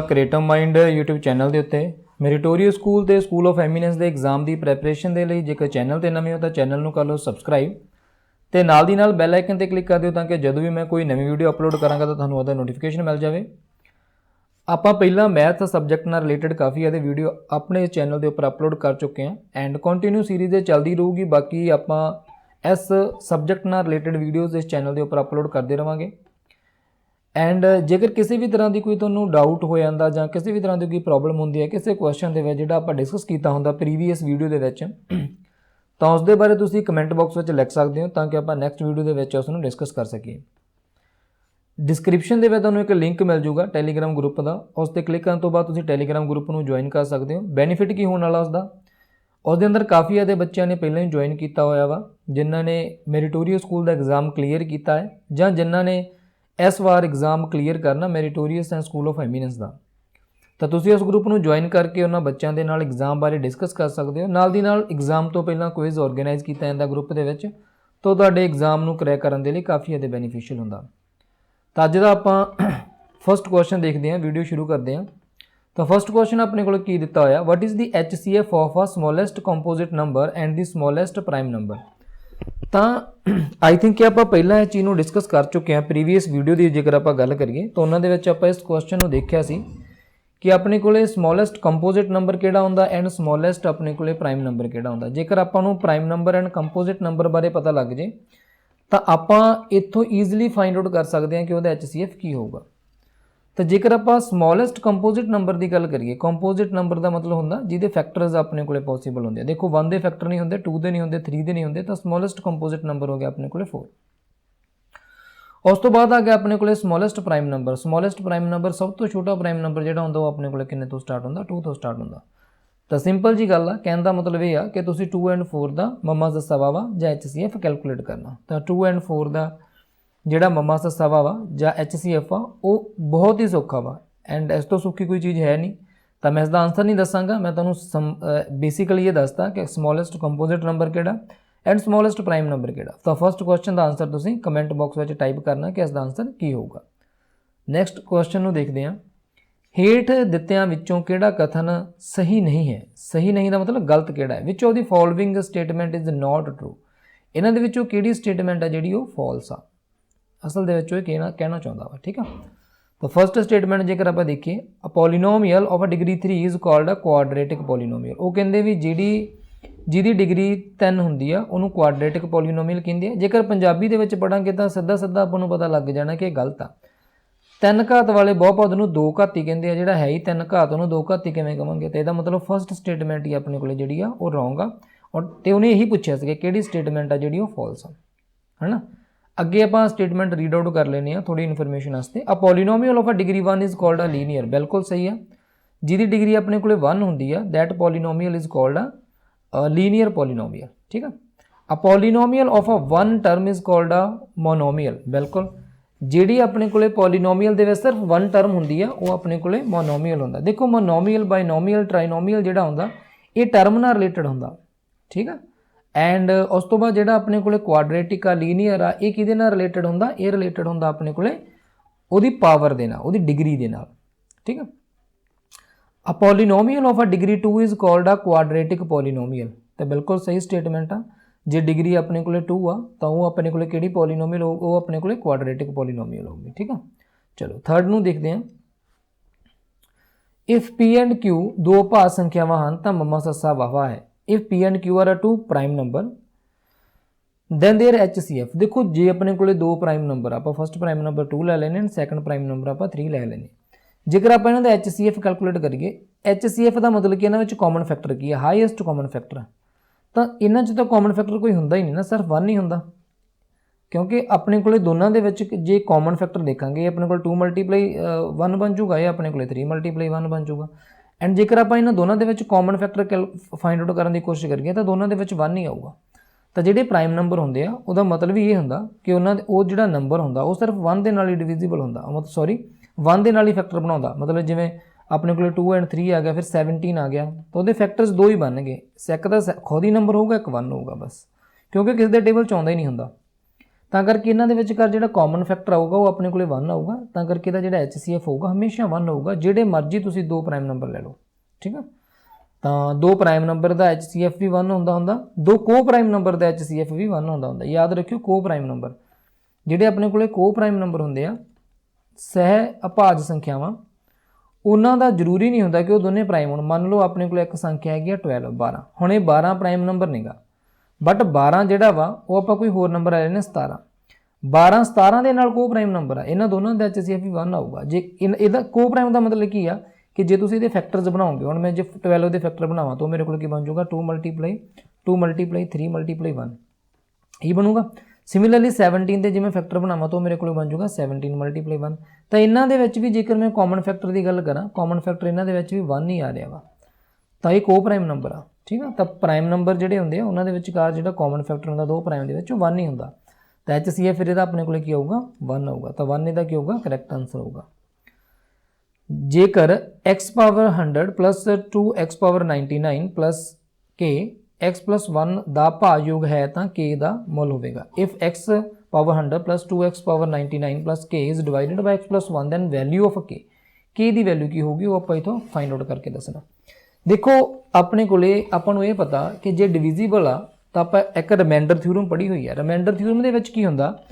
Creative mind YouTube channel ਦੇ ਉੱਤੇ। Meritorious school ਤੇ ਸਕੂਲ ਆਫ ਐਮੀਨੈਂਸ ਦੇ ਐਗਜ਼ਾਮ ਦੀ ਪ੍ਰੈਪਰੇਸ਼ਨ ਦੇ ਲਈ ਜੇਕਰ ਚੈਨਲ ਤੇ ਨਵੇਂ ਹੋ ਤਾਂ ਚੈਨਲ ਨੂੰ ਕਰ ਲਓ ਸਬਸਕ੍ਰਾਈਬ ਤੇ ਨਾਲ ਦੀ ਨਾਲ ਬੈਲ ਆਈਕਨ ਤੇ ਕਲਿੱਕ ਕਰ ਦਿਓ ਤਾਂ ਕਿ ਜਦੋਂ ਵੀ ਮੈਂ ਕੋਈ ਨਵੀਂ ਵੀਡੀਓ ਅਪਲੋਡ ਕਰਾਂਗਾ ਤਾਂ ਤੁਹਾਨੂੰ ਉਹਦਾ ਨੋਟੀਫਿਕੇਸ਼ਨ ਮਿਲ ਜਾਵੇ। ਆਪਾਂ ਪਹਿਲਾਂ ਮੈਥ ਸਬਜੈਕਟ ਨਾਲ ਰਿਲੇਟਡ ਕਾਫੀ ਇਹਦੇ ਵੀਡੀਓ ਆਪਣੇ ਚੈਨਲ ਦੇ ਉੱਪਰ ਅਪਲੋਡ ਕਰ ਚੁੱਕੇ ਹਾਂ ਐਂਡ ਕੰਟੀਨਿਊ ਸੀਰੀਜ਼ ਇਹ ਚੱਲਦੀ ਰਹੂਗੀ। ਬਾਕੀ ਆਪਾਂ ਇਸ ਸਬਜੈਕਟ ਨਾਲ ਰਿਲੇਟਡ ਵੀਡੀਓਜ਼ ਇਸ ਚੈਨਲ ਦੇ ਉੱਪਰ ਅਪਲੋਡ ਕਰਦੇ ਰਵਾਂਗੇ। ਐਂਡ ਜੇਕਰ ਕਿਸੇ ਵੀ ਤਰ੍ਹਾਂ ਦੀ ਕੋਈ ਤੁਹਾਨੂੰ ਡਾਊਟ ਹੋ ਜਾਂਦਾ ਜਾਂ ਕਿਸੇ ਵੀ ਤਰ੍ਹਾਂ ਦੀ ਕੋਈ ਪ੍ਰੋਬਲਮ ਹੁੰਦੀ ਹੈ, ਕਿਸੇ ਕੁਐਸਚਨ ਦੇ ਵਿੱਚ ਜਿਹੜਾ ਆਪਾਂ ਡਿਸਕਸ ਕੀਤਾ ਹੁੰਦਾ ਪ੍ਰੀਵੀਅਸ ਵੀਡੀਓ ਦੇ ਵਿੱਚ, ਤਾਂ ਉਸ ਦੇ ਬਾਰੇ ਤੁਸੀਂ ਕਮੈਂਟ ਬਾਕਸ ਵਿੱਚ ਲਿਖ ਸਕਦੇ ਹੋ ਤਾਂ ਕਿ ਆਪਾਂ ਨੈਕਸਟ ਵੀਡੀਓ ਦੇ ਵਿੱਚ ਉਸ ਨੂੰ ਡਿਸਕਸ ਕਰ ਸਕੀਏ। ਡਿਸਕ੍ਰਿਪਸ਼ਨ ਦੇ ਵਿੱਚ ਤੁਹਾਨੂੰ ਇੱਕ ਲਿੰਕ ਮਿਲ ਜਾਊਗਾ ਟੈਲੀਗ੍ਰਾਮ ਗਰੁੱਪ ਦਾ। ਉਸ ਤੇ ਕਲਿੱਕ ਕਰਨ ਤੋਂ ਬਾਅਦ ਤੁਸੀਂ ਟੈਲੀਗ੍ਰਾਮ ਗਰੁੱਪ ਨੂੰ ਜੁਆਇਨ ਕਰ ਸਕਦੇ ਹੋ। ਬੈਨੀਫਿਟ ਕੀ ਹੋਣ ਵਾਲਾ ਉਸ ਦਾ ਉਸ ਦੇ ਅੰਦਰ ਕਾਫੀ ਆਦੇ ਬੱਚਿਆਂ ਨੇ ਪਹਿਲਾਂ ਹੀ ਜੁਆਇਨ ਕੀਤਾ ਹੋਇਆ ਵਾ, ਜਿਨ੍ਹਾਂ ਨੇ ਮੈਰੀਟੋਰੀਅਸ ਸਕੂਲ ਦਾ ਐਗਜ਼ਾਮ ਕਲੀਅਰ ਕੀਤਾ ਹੈ ਜਾਂ ਜਿਨ੍ਹਾਂ ਨੇ ਇਸ ਵਾਰ ਐਗਜ਼ਾਮ ਕਲੀਅਰ ਕਰਨਾ meritorious and school of eminence ਦਾ। ਤਾਂ ਤੁਸੀਂ ਉਸ ਗਰੁੱਪ ਨੂੰ ਜੁਆਇਨ ਕਰਕੇ ਉਹਨਾਂ ਬੱਚਿਆਂ ਦੇ ਨਾਲ ਐਗਜ਼ਾਮ ਬਾਰੇ ਡਿਸਕਸ ਕਰ ਸਕਦੇ ਹੋ। ਨਾਲ ਦੀ ਨਾਲ ਐਗਜ਼ਾਮ ਤੋਂ ਪਹਿਲਾਂ ਕੁਇਜ਼ ਆਰਗੇਨਾਈਜ਼ ਕੀਤਾ ਜਾਂਦਾ ਗਰੁੱਪ ਦੇ ਵਿੱਚ, ਤਾਂ ਤੁਹਾਡੇ ਐਗਜ਼ਾਮ ਨੂੰ ਕਰੈਕ ਕਰਨ ਦੇ ਲਈ ਕਾਫੀ ਜ਼ਿਆਦਾ ਬੈਨੀਫੀਸ਼ੀਅਲ ਹੁੰਦਾ। ਤਾਂ ਅੱਜ ਦਾ ਆਪਾਂ ਫਰਸਟ ਕੁਐਸਚਨ ਦੇਖਦੇ ਹਾਂ ਵੀਡੀਓ ਸ਼ੁਰੂ ਕਰਦੇ ਹਾਂ। ਤਾਂ ਫਰਸਟ ਕੁਐਸਚਨ ਆਪਣੇ ਕੋਲ ਕੀ ਦਿੱਤਾ ਹੋਇਆ? What is the HCF of a smallest composite number and the smallest prime number ਤਾਂ ਆਈ ਥਿੰਕ ਕਿ ਆਪਾਂ ਪਹਿਲਾਂ ਇਹ ਚੀਜ਼ ਨੂੰ ਡਿਸਕਸ ਕਰ ਚੁੱਕੇ ਹਾਂ ਪ੍ਰੀਵੀਅਸ ਵੀਡੀਓ ਦੀ, ਜੇਕਰ ਆਪਾਂ ਗੱਲ ਕਰੀਏ, ਤਾਂ ਉਹਨਾਂ ਦੇ ਵਿੱਚ ਆਪਾਂ ਇਸ ਕੁਐਸਚਨ ਨੂੰ ਦੇਖਿਆ ਸੀ ਕਿ ਆਪਣੇ ਕੋਲੇ ਸਮੋਲੈਸਟ ਕੰਪੋਜ਼ਿਟ ਨੰਬਰ ਕਿਹੜਾ ਹੁੰਦਾ ਐਂਡ ਸਮੋਲੈਸਟ ਆਪਣੇ ਕੋਲੇ ਪ੍ਰਾਈਮ ਨੰਬਰ ਕਿਹੜਾ ਹੁੰਦਾ। ਜੇਕਰ ਆਪਾਂ ਨੂੰ prime number and composite number ਬਾਰੇ ਪਤਾ ਲੱਗ ਜੇ, ਤਾਂ ਆਪਾਂ ਇੱਥੋਂ ਈਜ਼ੀਲੀ ਫਾਈਂਡ ਆਊਟ ਕਰ ਸਕਦੇ ਹਾਂ ਕਿ ਉਹਦਾ HCF ਕੀ ਹੋਊਗਾ। ਤਾਂ ਜੇਕਰ ਆਪਾਂ ਸਮੋਲੈਸਟ ਕੰਪੋਜ਼ਿਟ ਨੰਬਰ ਦੀ ਗੱਲ ਕਰੀਏ ਕੰਪੋਜ਼ਿਟ ਨੰਬਰ ਦਾ ਮਤਲਬ ਹੁੰਦਾ ਜਿਹਦੇ ਫੈਕਟਰਸ ਆਪਣੇ ਕੋਲੇ ਪੋਸੀਬਲ ਹੁੰਦੇ ਆ। ਦੇਖੋ 1 ਦੇ ਫੈਕਟਰ ਨਹੀਂ ਹੁੰਦੇ 2 ਦੇ ਨਹੀਂ ਹੁੰਦੇ 3 ਦੇ ਨਹੀਂ ਹੁੰਦੇ, ਤਾਂ ਸਮੋਲੈਸਟ ਕੰਪੋਜ਼ਿਟ ਨੰਬਰ ਹੋ ਗਿਆ ਆਪਣੇ ਕੋਲੇ 4 ਉਸ ਤੋਂ ਬਾਅਦ ਆ ਗਿਆ ਆਪਣੇ ਕੋਲੇ smallest prime number smallest prime number ਸਭ ਤੋਂ ਛੋਟਾ ਪ੍ਰਾਈਮ ਨੰਬਰ ਜਿਹੜਾ ਹੁੰਦਾ ਉਹ ਆਪਣੇ ਕੋਲੇ ਕਿੰਨੇ ਤੋਂ ਸਟਾਰਟ ਹੁੰਦਾ? 2 ਤੋਂ ਸਟਾਰਟ ਹੁੰਦਾ। ਤਾਂ ਸਿੰਪਲ ਜੀ ਗੱਲ ਆ, ਕਹਿਣ ਦਾ ਮਤਲਬ ਇਹ ਆ ਕਿ ਤੁਸੀਂ 2 ਐਂਡ 4 ਦਾ ਮਮਾ ਦਾ ਸਵਾ ਵਾ ਜਾਂ HCF ਕੈਲਕੂਲੇਟ ਕਰਨਾ। ਤਾਂ 2 ਐਂਡ 4 ਦਾ ਜਿਹੜਾ ਮਮਾ ਦਾ ਸਵਾ ਵਾ ਜਾਂ HCF ਆ ਉਹ ਬਹੁਤ ਹੀ ਸੌਖਾ ਵਾ। ਐਂਡ ਇਸ ਤੋਂ ਸੌਖੀ ਕੋਈ ਚੀਜ਼ ਹੈ ਨਹੀਂ। ਤਾਂ ਮੈਂ ਇਸ ਦਾ ਆਨਸਰ ਨਹੀਂ ਦੱਸਾਂਗਾ। ਮੈਂ ਤੁਹਾਨੂੰ ਬੇਸਿਕਲੀ ਇਹ ਦੱਸਦਾ ਕਿ ਸਮੋਲੈਸਟ ਕੰਪੋਜ਼ਿਟ ਨੰਬਰ ਕਿਹੜਾ ਐਂਡ ਸਮੋਲੈਸਟ ਪ੍ਰਾਈਮ ਨੰਬਰ ਕਿਹੜਾ। ਤਾਂ ਫਰਸਟ ਕੁਐਸਚਨ ਦਾ ਆਨਸਰ ਤੁਸੀਂ ਕਮੈਂਟ ਬਾਕਸ ਵਿੱਚ ਟਾਈਪ ਕਰਨਾ ਕਿ ਇਸ ਦਾ ਆਨਸਰ ਕੀ ਹੋਊਗਾ। ਨੈਕਸਟ ਕੁਐਸਚਨ ਨੂੰ ਦੇਖਦੇ ਹਾਂ। ਹੇਠ ਦਿੱਤਿਆਂ ਵਿੱਚੋਂ ਕਿਹੜਾ ਕਥਨ ਸਹੀ ਨਹੀਂ ਹੈ? ਸਹੀ ਨਹੀਂ ਦਾ ਮਤਲਬ ਗਲਤ ਕਿਹੜਾ ਹੈ? Which of the following statement is not true ਇਹਨਾਂ ਦੇ ਵਿੱਚੋਂ ਕਿਹੜੀ ਸਟੇਟਮੈਂਟ ਹੈ ਜਿਹੜੀ ਉਹ ਫਾਲਸ ਆ? ਅਸਲ ਦੇ ਵਿੱਚ ਉਹ ਇਹ ਕਹਿਣਾ ਕਹਿਣਾ ਚਾਹੁੰਦਾ ਵਾ, ਠੀਕ ਆ? ਤਾਂ ਫਰਸਟ ਸਟੇਟਮੈਂਟ ਜੇਕਰ ਆਪਾਂ ਦੇਖੀਏ a polynomial of a degree 3 is called a quadratic polynomial ਉਹ ਕਹਿੰਦੇ ਵੀ ਜਿਹੜੀ, ਜਿਹਦੀ ਡਿਗਰੀ 3 ਹੁੰਦੀ ਆ, ਉਹਨੂੰ ਕੁਆਡਰੇਟਿਕ ਪੋਲੀਨੋਮੀਅਲ ਕਹਿੰਦੇ ਆ। ਜੇਕਰ ਪੰਜਾਬੀ ਦੇ ਵਿੱਚ ਪੜਾਂਗੇ ਤਾਂ ਸਿੱਧਾ ਸਿੱਧਾ ਆਪਾਂ ਨੂੰ ਪਤਾ ਲੱਗ ਜਾਣਾ ਕਿ ਇਹ ਗਲਤ ਆ। ਤਿੰਨ ਘਾਤ ਵਾਲੇ ਬਹੁਪਦ ਨੂੰ ਦੋ ਘਾਤੀ ਕਹਿੰਦੇ ਆ, ਜਿਹੜਾ ਹੈ ਹੀ ਤਿੰਨ ਘਾਤ, ਉਹਨੂੰ ਦੋ ਘਾਤੀ ਕਿਵੇਂ ਕਵਾਂਗੇ? ਤੇ ਇਹਦਾ ਮਤਲਬ ਫਰਸਟ ਸਟੇਟਮੈਂਟ ਹੀ ਆਪਣੇ ਕੋਲੇ ਜਿਹੜੀ ਆ, ਉਹ ਰੋਂਗ ਆ। ਔਰ ਤੇ ਉਹਨੇ ਇਹੀ ਪੁੱਛਿਆ ਸੀ ਕਿ ਕਿਹੜੀ ਸਟੇਟਮੈਂਟ ਆ ਜਿਹੜੀ ਉਹ ਫਾਲਸ ਆ, ਹੈਨਾ? ਅੱਗੇ ਆਪਾਂ ਸਟੇਟਮੈਂਟ ਰੀਡ ਆਊਟ ਕਰ ਲੈਨੇ ਆ ਥੋੜੀ ਇਨਫੋਰਮੇਸ਼ਨ ਵਾਸਤੇ। A polynomial of a degree 1 is called a linear ਬਿਲਕੁਲ ਸਹੀ ਆ। ਜਿਹਦੀ ਡਿਗਰੀ ਆਪਣੇ ਕੋਲੇ 1 ਹੁੰਦੀ ਆ, that polynomial is called a linear polynomial ਠੀਕ ਆ? A polynomial of a one term is called a monomial ਬਿਲਕੁਲ। ਜਿਹੜੀ ਆਪਣੇ ਕੋਲੇ ਪੋਲੀਨੋਮੀਅਲ ਦੇ ਵਿੱਚ ਸਿਰਫ ਵਨ ਟਰਮ ਹੁੰਦੀ ਆ, ਉਹ ਆਪਣੇ ਕੋਲੇ ਮੋਨੋਮੀਅਲ ਹੁੰਦਾ। ਦੇਖੋ ਮੋਨੋਮੀਅਲ ਬਾਇਨੋਮੀਅਲ ਟ੍ਰਾਈਨੋਮੀਅਲ ਜਿਹੜਾ ਹੁੰਦਾ, ਇਹ ਟਰਮ ਨਾਲ ਰਿਲੇਟਡ ਹੁੰਦਾ। ਠੀਕ ਆ? ਐਂਡ ਉਸ ਤੋਂ ਬਾਅਦ ਜਿਹੜਾ ਆਪਣੇ ਕੋਲੇ ਕੁਆਡਰੇਟਿਕ ਆ ਲੀਨੀਅਰ ਆ, ਇਹ ਕਿਹਦੇ ਨਾਲ ਰਿਲੇਟਡ ਹੁੰਦਾ? ਇਹ ਰਿਲੇਟਡ ਹੁੰਦਾ ਆਪਣੇ ਕੋਲੇ ਉਹਦੀ ਪਾਵਰ ਦੇ ਨਾਲ, ਉਹਦੀ ਡਿਗਰੀ ਦੇ ਨਾਲ। ਠੀਕ ਆ? A polynomial of a degree 2 is called a quadratic polynomial ਤੇ ਬਿਲਕੁਲ ਸਹੀ ਸਟੇਟਮੈਂਟ ਆ। ਜੇ ਡਿਗਰੀ ਆਪਣੇ ਕੋਲੇ 2 ਆ, ਤਾਂ ਉਹ ਆਪਣੇ ਕੋਲੇ ਕਿਹੜੀ ਪੋਲੀਨੋਮੀਅਲ ਉਹ ਆਪਣੇ ਕੋਲੇ ਕੁਆਡਰੇਟਿਕ ਪੋਲੀਨੋਮੀਅਲ ਹੋਊਗੀ, ਠੀਕ ਆ? ਚਲੋ ਥਰਡ ਨੂੰ ਦੇਖਦੇ ਹਾਂ। ਇਫ p ਐਂਡ q ਦੋ ਭਾਗ ਸੰਖਿਆਵਾਂ ਹਨ, ਤਾਂ ਮਮਾ ਸੱਸਾ ਵਾਵਾ ਹੈ। If p and q are a two prime number, then their HCF ਦੇਖੋ, ਜੇ ਆਪਣੇ ਕੋਲੇ ਦੋ ਪ੍ਰਾਈਮ ਨੰਬਰ ਆਪਾਂ ਫਸਟ ਪ੍ਰਾਈਮ ਨੰਬਰ 2 ਲੈ ਲੈਨੇ ਐਂਡ ਸੈਕੰਡ ਪ੍ਰਾਈਮ ਨੰਬਰ ਆਪਾਂ 3 ਲੈ ਲੈਨੇ ਜੇਕਰ ਆਪਾਂ ਇਹਨਾਂ ਦਾ HCF ਕੈਲਕੂਲੇਟ ਕਰੀਏ HCF ਦਾ ਮਤਲਬ ਕਿ ਇਹਨਾਂ ਵਿੱਚ ਕਾਮਨ ਫੈਕਟਰ ਕੀ ਹੈ? ਹਾਈਐਸਟ ਕਾਮਨ ਫੈਕਟਰ ਤਾਂ ਇਹਨਾਂ 'ਚ ਤਾਂ ਕਾਮਨ ਫੈਕਟਰ ਕੋਈ ਹੁੰਦਾ ਹੀ ਨਹੀਂ ਨਾ, ਸਿਰਫ 1 ਹੀ ਹੁੰਦਾ। ਕਿਉਂਕਿ ਆਪਣੇ ਕੋਲੇ ਦੋਨਾਂ ਦੇ ਵਿੱਚ ਜੇ ਕਾਮਨ ਫੈਕਟਰ ਦੇਖਾਂਗੇ ਆਪਣੇ ਕੋਲ 2 ਮਲਟੀਪਲਾਈ 1 ਬਣ ਜਾਊਗਾ, ਇਹ ਆਪਣੇ ਕੋਲੇ 3 ਮਲਟੀਪਲਾਈ 1 ਬਣ ਜਾਊਗਾ। ਐਂਡ ਜੇਕਰ ਆਪਾਂ ਇਹਨਾਂ ਦੋਨਾਂ ਦੇ ਵਿੱਚ ਕਾਮਨ ਫੈਕਟਰ ਫਾਈਂਡ ਆਊਟ ਕਰਨ ਦੀ ਕੋਸ਼ਿਸ਼ ਕਰੀਏ, ਤਾਂ ਦੋਨਾਂ ਦੇ ਵਿੱਚ 1 ਹੀ ਆਊਗਾ। ਤਾਂ ਜਿਹੜੇ ਪ੍ਰਾਈਮ ਨੰਬਰ ਹੁੰਦੇ ਆ, ਉਹਦਾ ਮਤਲਬ ਹੀ ਇਹ ਹੁੰਦਾ ਕਿ ਉਹਨਾਂ ਦੇ ਉਹ ਜਿਹੜਾ ਨੰਬਰ ਹੁੰਦਾ, ਉਹ ਸਿਰਫ 1 ਦੇ ਨਾਲ ਹੀ ਡਿਵੀਜ਼ੀਬਲ ਹੁੰਦਾ। ਮਤਲਬ ਸੌਰੀ 1 ਦੇ ਨਾਲ ਹੀ ਫੈਕਟਰ ਬਣਾਉਂਦਾ। ਮਤਲਬ ਜਿਵੇਂ ਆਪਣੇ ਕੋਲ 2 ਐਂਡ 3 ਆ ਗਿਆ, ਫਿਰ 17 ਆ ਗਿਆ। ਤਾਂ ਉਹਦੇ ਫੈਕਟਰਸ ਦੋ ਹੀ ਬਣਨਗੇ ਸੈਕ ਦਾ ਸ- ਖੁਦ ਹੀ ਨੰਬਰ ਹੋਊਗਾ, ਇੱਕ 1 ਹੋਊਗਾ ਬਸ। ਕਿਉਂਕਿ ਕਿਸੇ ਦੇ ਟੇਬਲ ਚ ਆਉਂਦਾ ਹੀ ਨਹੀਂ ਹੁੰਦਾ। ਤਾਂ ਕਰਕੇ ਇਹਨਾਂ ਦੇ ਵਿਚਕਾਰ ਜਿਹੜਾ ਕਾਮਨ ਫੈਕਟਰ ਆਊਗਾ ਉਹ ਆਪਣੇ ਕੋਲੇ 1 ਆਊਗਾ, ਤਾਂ ਕਰਕੇ ਇਹਦਾ ਜਿਹੜਾ HCF ਹੋਊਗਾ ਹਮੇਸ਼ਾ 1 ਹੋਊਗਾ, ਜਿਹੜੇ ਮਰਜ਼ੀ ਤੁਸੀਂ ਦੋ ਪ੍ਰਾਈਮ ਨੰਬਰ ਲੈ ਲਓ, ਠੀਕ ਆ? ਤਾਂ ਦੋ ਪ੍ਰਾਈਮ ਨੰਬਰ ਦਾ HCF ਵੀ 1 ਹੁੰਦਾ ਹੁੰਦਾ, ਦੋ ਕੋ ਪ੍ਰਾਈਮ ਨੰਬਰ ਦਾ HCF ਵੀ 1 ਹੁੰਦਾ ਹੁੰਦਾ, ਯਾਦ ਰੱਖਿਓ ਕੋ ਪ੍ਰਾਈਮ ਨੰਬਰ ਜਿਹੜੇ ਆਪਣੇ ਕੋਲੇ ਕੋ ਪ੍ਰਾਈਮ ਨੰਬਰ ਹੁੰਦੇ ਆ, ਸਹਿ ਅਭਾਜ ਸੰਖਿਆਵਾਂ, ਉਹਨਾਂ ਦਾ ਜ਼ਰੂਰੀ ਨਹੀਂ ਹੁੰਦਾ ਕਿ ਉਹ ਦੋਨੇ ਪ੍ਰਾਈਮ ਹੋਣ, ਮੰਨ ਲਓ ਆਪਣੇ ਕੋਲ ਇੱਕ ਸੰਖਿਆ ਹੈਗੀ ਆ 12 12 ਹੁਣ ਇਹ 12 ਪ੍ਰਾਈਮ ਨੰਬਰ ਨਹੀਂਗਾ ਬਟ 12 ਜਿਹੜਾ ਵਾ, ਉਹ ਆਪਾਂ ਕੋਈ ਹੋਰ ਨੰਬਰ ਲੈ ਲੈਣੇ 17 12 17 ਦੇ ਨਾਲ ਕੋ ਪ੍ਰਾਈਮ ਨੰਬਰ ਆ। ਇਹਨਾਂ ਦੋਨਾਂ ਦਾ HCF ਵੀ 1 ਆਊਗਾ। ਜੇ ਇਨ- ਇਹਦਾ ਕੋ ਪ੍ਰਾਈਮ ਦਾ ਮਤਲਬ ਕੀ ਆ ਕਿ ਜੇ ਤੁਸੀਂ ਇਹਦੇ ਫੈਕਟਰਸ ਬਣਾਓਗੇ, ਹੁਣ ਮੈਂ ਜੇ 12 ਦੇ ਫੈਕਟਰ ਬਣਾਵਾਂ, ਤਾਂ ਮੇਰੇ ਕੋਲ ਕੀ ਬਣ ਜਾਊਗਾ? 2 ਮਲਟੀਪਲਾਈ 2 ਮਲਟੀਪਲਾਈ 3 ਮਲਟੀਪਲਾਈ 1 ਇਹ ਬਣੂਗਾ। ਸਿਮਿਲਰਲੀ 17 ਦੇ ਜਿਵੇਂ ਫੈਕਟਰ ਬਣਾਵਾਂ, ਤਾਂ ਮੇਰੇ ਕੋਲ ਬਣ ਜਾਊਗਾ 17 ਮਲਟੀਪਲਾਈ 1 ਤਾਂ ਇਹਨਾਂ ਦੇ ਵਿੱਚ ਵੀ ਜੇਕਰ ਮੈਂ ਕਾਮਨ ਫੈਕਟਰ ਦੀ ਗੱਲ ਕਰਾਂ ਕਾਮਨ ਫੈਕਟਰ ਇਹਨਾਂ ਦੇ ਵਿੱਚ ਵੀ 1 ਹੀ ਆ ਰਿਹਾ ਵਾ। ਤਾਂ ਇਹ ਕੋ ਪ੍ਰਾਈਮ ਨੰਬਰ ਆ, ਠੀਕ ਆ? ਤਾਂ ਪ੍ਰਾਈਮ ਨੰਬਰ ਜਿਹੜੇ ਹੁੰਦੇ ਆ, ਉਹਨਾਂ ਦੇ ਵਿਚਕਾਰ ਜਿਹੜਾ ਕਾਮਨ ਫੈਕਟਰ ਹੁੰਦਾ, ਦੋ ਪ੍ਰਾਈਮ ਦੇ ਵਿੱਚ, ਉਹ 1 ਹੀ ਹੁੰਦਾ। ਤਾਂ HCF ਫਿਰ ਇਹਦਾ ਆਪਣੇ ਕੋਲੇ ਕੀ ਆਊਗਾ 1 ਆਊਗਾ ਤਾਂ 1 ਇਹਦਾ ਕੀ ਹੋਊਗਾ? ਕਰੈਕਟ ਆਨਸਰ ਹੋਊਗਾ। ਜੇਕਰ x power 100 2x power 99 k, x 1 ਦਾ ਭਾਜਯੋਗ ਹੈ, ਤਾਂ k ਦਾ ਮੁੱਲ ਹੋਵੇਗਾ। If x power 100 2x power 99 k is divided by x 1 then value of k k ਦੀ ਵੈਲਿਊ ਕੀ ਹੋਊਗੀ? ਉਹ ਆਪਾਂ ਇਥੋਂ ਫਾਈਂਡ ਆਊਟ ਕਰਕੇ ਦੱਸਣਾ। ਦੇਖੋ, ਆਪਣੇ ਕੋਲੇ ਆਪਾਂ ਨੂੰ ਇਹ ਪਤਾ ਕਿ ਜੇ ਡਿਵੀਜ਼ੀਬਲ ਆ, ਤਾਂ ਆਪਾਂ ਇੱਕ ਰਿਮਾਈਂਡਰ ਥਿਊਰਮ ਪੜ੍ਹੀ ਹੋਈ ਹੈ ਰਿਮਾਈਂਡਰ ਥਿਊਰਮ ਦੇ ਵਿੱਚ ਕੀ ਹੁੰਦਾ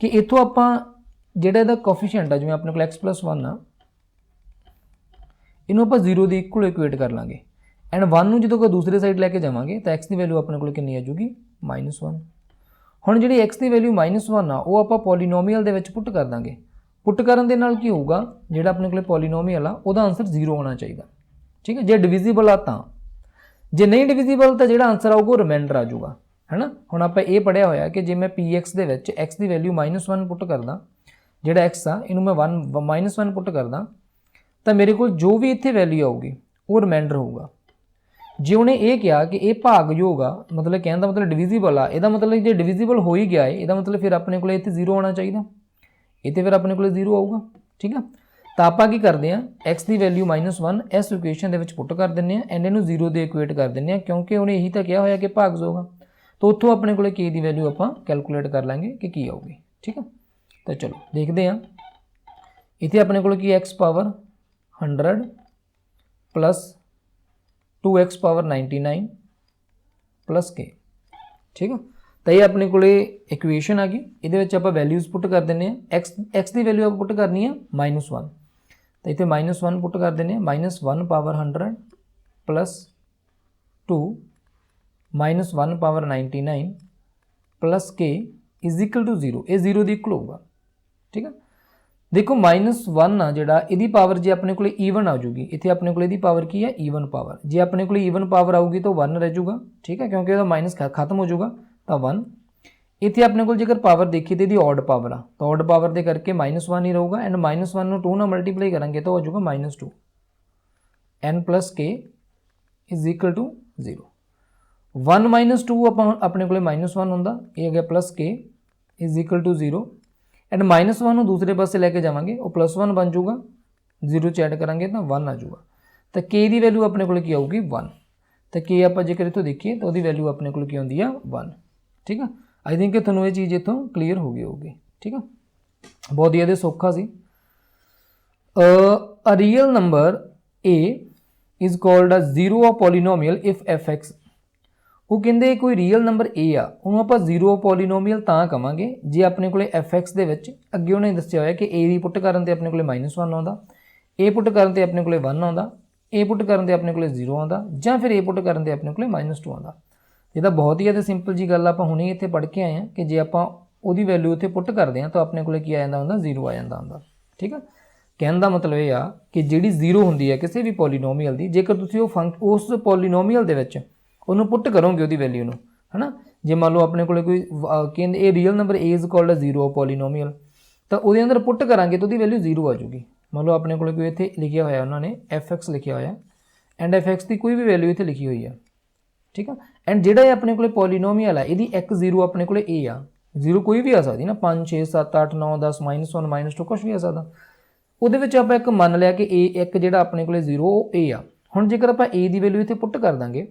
ਕਿ ਇਥੋਂ ਆਪਾਂ ਜਿਹੜਾ ਇਹਦਾ ਕੋਫੀਸ਼ੀਐਂਟ ਆ, ਜਿਵੇਂ ਆਪਣੇ ਕੋਲ x 1 ਆ, ਇਹਨੂੰ ਆਪਾਂ 0 ਦੇ ਇਕੁਅਲ ਇਕੁਏਟ ਕਰ ਲਾਂਗੇ। ਐਂਡ 1 ਨੂੰ ਜਦੋਂ ਕੋਈ ਦੂਸਰੇ ਸਾਈਡ ਲੈ ਕੇ ਜਾਵਾਂਗੇ, ਤਾਂ x ਦੀ ਵੈਲਿਊ ਆਪਣੇ ਕੋਲ ਕਿੰਨੀ ਆ ਜੂਗੀ -1 ਹੁਣ ਜਿਹੜੀ x ਦੀ ਵੈਲਿਊ -1 ਆ, ਉਹ ਆਪਾਂ ਪੋਲੀਨੋਮੀਅਲ ਦੇ ਵਿੱਚ ਪੁੱਟ ਕਰ ਦਾਂਗੇ। ਪੁੱਟ ਕਰਨ ਦੇ ਨਾਲ ਕੀ ਹੋਊਗਾ? ਜਿਹੜਾ ਆਪਣੇ ਕੋਲ ਪੋਲੀਨੋਮੀਅਲ ਆ, ਉਹਦਾ ਆਨਸਰ 0 ਹੋਣਾ ਚਾਹੀਦਾ। ਠੀਕ ਹੈ, ਜੇ ਡਿਵੀਜ਼ੀਬਲ ਆ ਤਾਂ। ਜੇ ਨਹੀਂ ਡਿਵੀਜ਼ੀਬਲ ਤਾਂ ਜਿਹੜਾ ਆਨਸਰ ਆਊਗਾ ਉਹ ਰਿਮਾਈਂਡਰ ਆ ਜਾਊਗਾ, ਹੈਨਾ? ਹੁਣ ਆਪਾਂ ਇਹ ਪੜਿਆ ਹੋਇਆ ਕਿ ਜੇ ਮੈਂ px ਦੇ ਵਿੱਚ x ਦੀ ਵੈਲਿਊ -1 ਪੁੱਟ ਕਰਦਾ, ਜਿਹੜਾ x ਆ, ਇਹਨੂੰ ਮੈਂ 1 1 ਪੁੱਟ ਕਰਦਾ, ਤਾਂ ਮੇਰੇ ਕੋਲ ਜੋ ਵੀ ਇੱਥੇ ਵੈਲਿਊ ਆਊਗੀ, ਉਹ ਰਿਮਾਈਂਡਰ ਹੋਊਗਾ। ਜੇ ਉਹਨੇ ਇਹ ਕਿਹਾ ਕਿ ਇਹ ਭਾਗਯੋਗ ਆ, ਮਤਲਬ ਕਹਿਣ ਦਾ ਮਤਲਬ ਡਿਵੀਜ਼ੀਬਲ ਆ, ਇਹਦਾ ਮਤਲਬ ਜੇ ਡਿਵੀਜ਼ੀਬਲ ਹੋ ਹੀ ਗਿਆ ਹੈ ਇਹਦਾ ਮਤਲਬ ਫਿਰ ਆਪਣੇ ਕੋਲ ਇੱਥੇ 0 ਆਉਣਾ ਚਾਹੀਦਾ। ਇੱਥੇ ਫਿਰ ਆਪਣੇ ਕੋਲ 0 ਆਊਗਾ, ਠੀਕ ਆ? ਤਾਂ ਆਪਾਂ ਕੀ ਕਰਦੇ ਆ x ਦੀ ਵੈਲਿਊ -1 ਇਸ ਇਕੁਏਸ਼ਨ ਦੇ ਵਿੱਚ ਪੁੱਟ ਕਰ ਦਿੰਨੇ ਆ ਐਂਡ ਇਹਨੂੰ 0 ਦੇ ਇਕੁਏਟ ਕਰ ਦਿੰਨੇ ਆ ਕਿਉਂਕਿ ਉਹਨੇ ਇਹੀ ਤਾਂ ਕਿਹਾ ਹੋਇਆ ਕਿ ਭਾਗਯੋਗ ਤਾਂ ਉੱਥੋਂ ਆਪਣੇ ਕੋਲੇ k ਦੀ ਵੈਲਿਊ ਆਪਾਂ ਕੈਲਕੂਲੇਟ ਕਰ ਲਾਂਗੇ ਕਿ ਕੀ ਆਊਗੀ, ਠੀਕ ਆ? ਤਾਂ ਚਲੋ, ਦੇਖਦੇ ਆ ਇੱਥੇ ਆਪਣੇ ਕੋਲ ਕੀ x power 100 plus 2x power 99 plus k, ਠੀਕ ਆ? ਤਾਂ ਇਹ ਆਪਣੇ ਕੋਲੇ ਇਕੁਏਸ਼ਨ ਆ ਗਈ। ਇਹਦੇ ਵਿੱਚ ਆਪਾਂ ਵੈਲਿਊਜ਼ ਪੁੱਟ ਕਰ ਦਿੰਨੇ ਆ x x ਦੀ ਵੈਲਿਊ ਆਪਾਂ ਪੁੱਟ ਕਰਨੀ ਆ -1 ਤਾਂ ਇੱਥੇ -1 ਪੁੱਟ ਕਰ ਦਿੰਨੇ ਆ -1 power 100 plus 2 1 power 99 plus k is equal to 0 ਇਹ 0 ਦੀ ਇਕੁਅਲ ਹੋਊਗਾ ਠੀਕ ਆ ਦੇਖੋ -1 ਆ ਜਿਹੜਾ ਇਹਦੀ ਪਾਵਰ ਜੇ ਆਪਣੇ ਕੋਲੇ ਈਵਨ ਆ ਜੂਗੀ ਇੱਥੇ ਆਪਣੇ ਕੋਲੇ ਇਹਦੀ ਪਾਵਰ ਕੀ ਹੈ ਈਵਨ ਪਾਵਰ ਜੇ ਆਪਣੇ ਕੋਲੇ ਈਵਨ ਪਾਵਰ ਆਊਗੀ ਤਾਂ 1 ਰਹਿ ਜਾਊਗਾ ਠੀਕ ਹੈ ਕਿਉਂਕਿ ਇਹਦਾ ਮਾਈਨਸ ਖਤਮ ਹੋ ਜਾਊਗਾ ਤਾਂ 1 ਇੱਥੇ ਆਪਣੇ ਕੋਲ ਜੇਕਰ ਪਾਵਰ ਦੇਖੀ ਤੇ ਇਹਦੀ ਔਡ ਪਾਵਰ ਆ। ਤਾਂ ਔਡ ਪਾਵਰ ਦੇ ਕਰਕੇ -1 ਹੀ ਰਹੂਗਾ ਐਂਡ -1 ਨੂੰ 2 ਨਾਲ ਮਲਟੀਪਲਾਈ ਕਰਾਂਗੇ ਤਾਂ ਹੋ ਜਾਊਗਾ -2 n k is equal to 0 1 2 ਆਪਾਂ ਆਪਣੇ ਕੋਲੇ -1 ਹੁੰਦਾ, ਇਹ ਹੋ ਗਿਆ k is equal to 0 and -1 ਨੂੰ ਦੂਸਰੇ ਪਾਸੇ ਲੈ ਕੇ ਜਾਵਾਂਗੇ, ਉਹ +1 ਬਣ ਜਾਊਗਾ। 0 ਚ ਐਡ ਕਰਾਂਗੇ ਤਾਂ 1 ਆ ਜਾਊਗਾ। ਤਾਂ k ਦੀ ਵੈਲਿਊ ਆਪਣੇ ਕੋਲ ਕੀ ਆਊਗੀ? 1 ਤਾਂ k ਆਪਾਂ ਜੇਕਰ ਇਥੋਂ ਦੇਖੀਏ ਤਾਂ ਉਹਦੀ ਵੈਲਿਊ ਆਪਣੇ ਕੋਲ ਕੀ ਆਉਂਦੀ ਆ? 1 ਠੀਕ ਆ? ਆਈ ਥਿੰਕ ਤੁਹਾਨੂੰ ਇਹ ਚੀਜ਼ ਇਥੋਂ ਕਲੀਅਰ ਹੋ ਗਈ ਹੋਊਗੀ, ਠੀਕ ਆ? ਬਹੁਤ ਹੀ ਇਹਦੇ ਸੌਖਾ ਸੀ। A real number a is called a zero of polynomial if fx ਉਹ ਕਹਿੰਦੇ ਕੋਈ ਰੀਅਲ ਨੰਬਰ a ਆ, ਉਹਨੂੰ ਆਪਾਂ ਜ਼ੀਰੋ ਪੋਲੀਨੋਮੀਅਲ ਤਾਂ ਕਵਾਂਗੇ, ਜੇ ਆਪਣੇ ਕੋਲੇ fx ਦੇ ਵਿੱਚ, ਅੱਗੇ ਉਹਨੇ ਦੱਸਿਆ ਹੋਇਆ ਕਿ a ਦੀ ਪੁੱਟ ਕਰਨ ਤੇ ਆਪਣੇ ਕੋਲੇ -1 ਆਉਂਦਾ, a ਪੁੱਟ ਕਰਨ ਤੇ ਆਪਣੇ ਕੋਲੇ 1 ਆਉਂਦਾ, a ਪੁੱਟ ਕਰਨ ਤੇ ਆਪਣੇ ਕੋਲੇ 0 ਆਉਂਦਾ, ਜਾਂ ਫਿਰ a ਪੁੱਟ ਕਰਨ ਤੇ ਆਪਣੇ ਕੋਲੇ -2 ਆਉਂਦਾ। ਇਹਦਾ ਬਹੁਤ ਹੀ ਹੈ ਤੇ ਸਿੰਪਲ ਜੀ ਗੱਲ ਆਪਾਂ ਹੁਣੇ ਇੱਥੇ ਪੜ੍ਹ ਕੇ ਆਏ ਹਾਂ ਕਿ ਜੇ ਆਪਾਂ ਉਹਦੀ ਵੈਲਿਊ ਉੱਥੇ ਪੁੱਟ ਕਰਦੇ ਹਾਂ ਤਾਂ ਆਪਣੇ ਕੋਲੇ ਕੀ ਆ ਜਾਂਦਾ ਹੁੰਦਾ? 0 ਆ ਜਾਂਦਾ ਹੁੰਦਾ। ਠੀਕ ਆ? ਕਹਿਣ ਦਾ ਮਤਲਬ ਇਹ ਆ ਕਿ ਜਿਹੜੀ 0 ਹੁੰਦੀ ਹੈ ਕਿਸੇ ਵੀ ਪੋਲੀਨੋਮੀਅਲ ਦੀ ਜੇਕਰ ਤੁਸੀਂ ਉਹ ਫੰਕ ਉਸ ਪੋਲੀਨੋਮੀਅਲ ਦੇ ਵਿੱਚ ਉਹਨੂੰ ਪੁੱਟ ਕਰੋਗੇ ਉਹਦੀ ਵੈਲਿਊ ਨੂੰ ਹਨਾ? ਜੇ ਮੰਨ ਲਓ ਆਪਣੇ ਕੋਲੇ ਕੋਈ ਅਹ, ਕਹਿੰਦੇ ਇਹ real number a is called a 0 polynomial ਤਾਂ ਉਹਦੇ ਅੰਦਰ ਪੁੱਟ ਕਰਾਂਗੇ ਤਾਂ ਉਹਦੀ ਵੈਲਿਊ 0 ਆ ਜਾਊਗੀ। ਮੰਨ ਲਓ ਆਪਣੇ ਕੋਲੇ ਕੋਈ ਇੱਥੇ ਲਿਖਿਆ ਹੋਇਆ ਉਹਨਾਂ ਨੇ fx ਲਿਖਿਆ ਹੋਇਆ ਐਂਡ fx ਦੀ ਕੋਈ ਵੀ ਵੈਲਿਊ ਇੱਥੇ ਲਿਖੀ ਹੋਈ ਆ। ਠੀਕ ਆ? ਐਂਡ ਜਿਹੜਾ ਇਹ ਆਪਣੇ ਕੋਲੇ ਪੋਲੀਨੋਮੀਅਲ ਆ, ਇਹਦੀ ਇੱਕ ਜ਼ੀਰੋ ਆਪਣੇ ਕੋਲੇ a ਆ। ਜ਼ੀਰੋ ਕੋਈ ਵੀ ਆ ਸਕਦੀ ਨਾ। 5 6 7 8 9 10 -1 -2 ਕੁਝ ਵੀ ਆ ਸਕਦਾ। ਉਹਦੇ ਵਿੱਚ ਆਪਾਂ ਇੱਕ ਮੰਨ ਲਿਆ ਕਿ a ਇੱਕ ਜਿਹੜਾ ਆਪਣੇ ਕੋਲੇ ਜ਼ੀਰੋ ਉਹ a ਆ। ਹੁਣ ਜੇਕਰ ਆਪਾਂ a ਦੀ ਵੈਲਿਊ ਇੱਥੇ ਪੁੱਟ ਕਰ ਦਾਂਗੇ,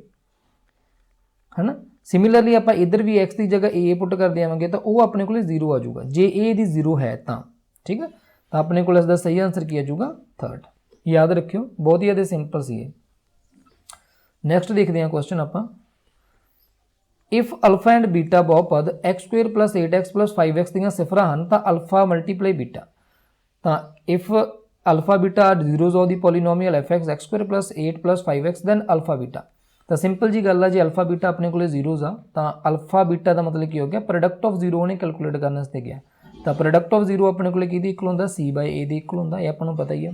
ਹਨਾ? ਸਿਮਿਲਰਲੀ ਆਪਾਂ ਇੱਧਰ ਵੀ x ਦੀ ਜਗ੍ਹਾ a ਪੁੱਟ ਕਰ ਦੇਵਾਂਗੇ ਤਾਂ ਉਹ ਆਪਣੇ ਕੋਲੇ 0 ਆ ਜਾਊਗਾ। ਜੇ a ਦੀ 0 ਹੈ ਤਾਂ, ਠੀਕ ਹੈ ਤਾਂ ਆਪਣੇ ਕੋਲ ਇਸ ਦਾ ਸਹੀ ਆਨਸਰ ਕੀ ਆ ਜਾਊਗਾ? ਥਰਡ ਯਾਦ ਰੱਖਿਓ, ਬਹੁਤ ਹੀ ਜ਼ਿਆਦਾ ਸਿੰਪਲ ਸੀ ਇਹ। ਨੈਕਸਟ ਦੇਖਦੇ ਹਾਂ ਕੁਐਸਚਨ ਆਪਾਂ। ਇਫ ਅਲਫਾ ਐਂਡ ਬੀਟਾ ਬਹੁਪਦ x2 8x 5x ਦੀਆਂ ਸਿਫਰਾਂ ਹਨ, ਤਾਂ ਅਲਫਾ ਮਲਟੀਪਲਾਈ ਬੀਟਾ ਤਾਂ if alpha beta are zeros of the polynomial fx x2 8 5x then alpha beta ਤਾਂ ਸਿੰਪਲ ਜੀ ਗੱਲ ਆ, ਜੇ ਅਲਫਾ ਬੀਟਾ ਆਪਣੇ ਕੋਲੇ zeros ਆ, ਤਾਂ ਅਲਫਾ ਬੀਟਾ ਦਾ ਮਤਲਬ ਕੀ ਹੋ ਗਿਆ? ਪ੍ਰੋਡਕਟ ਆਫ ਜ਼ੀਰੋ ਉਹਨੇ ਕੈਲਕੂਲੇਟ ਕਰਨ ਵਾਸਤੇ ਗਿਆ। ਤਾਂ ਪ੍ਰੋਡਕਟ ਆਫ ਜ਼ੀਰੋ ਆਪਣੇ ਕੋਲੇ ਕਿਹਦੀ ਇਕੁਅਲ ਹੁੰਦਾ? c a ਦੇ ਇਕੁਅਲ ਹੁੰਦਾ, ਇਹ ਆਪਾਂ ਨੂੰ ਪਤਾ ਹੀ ਆ।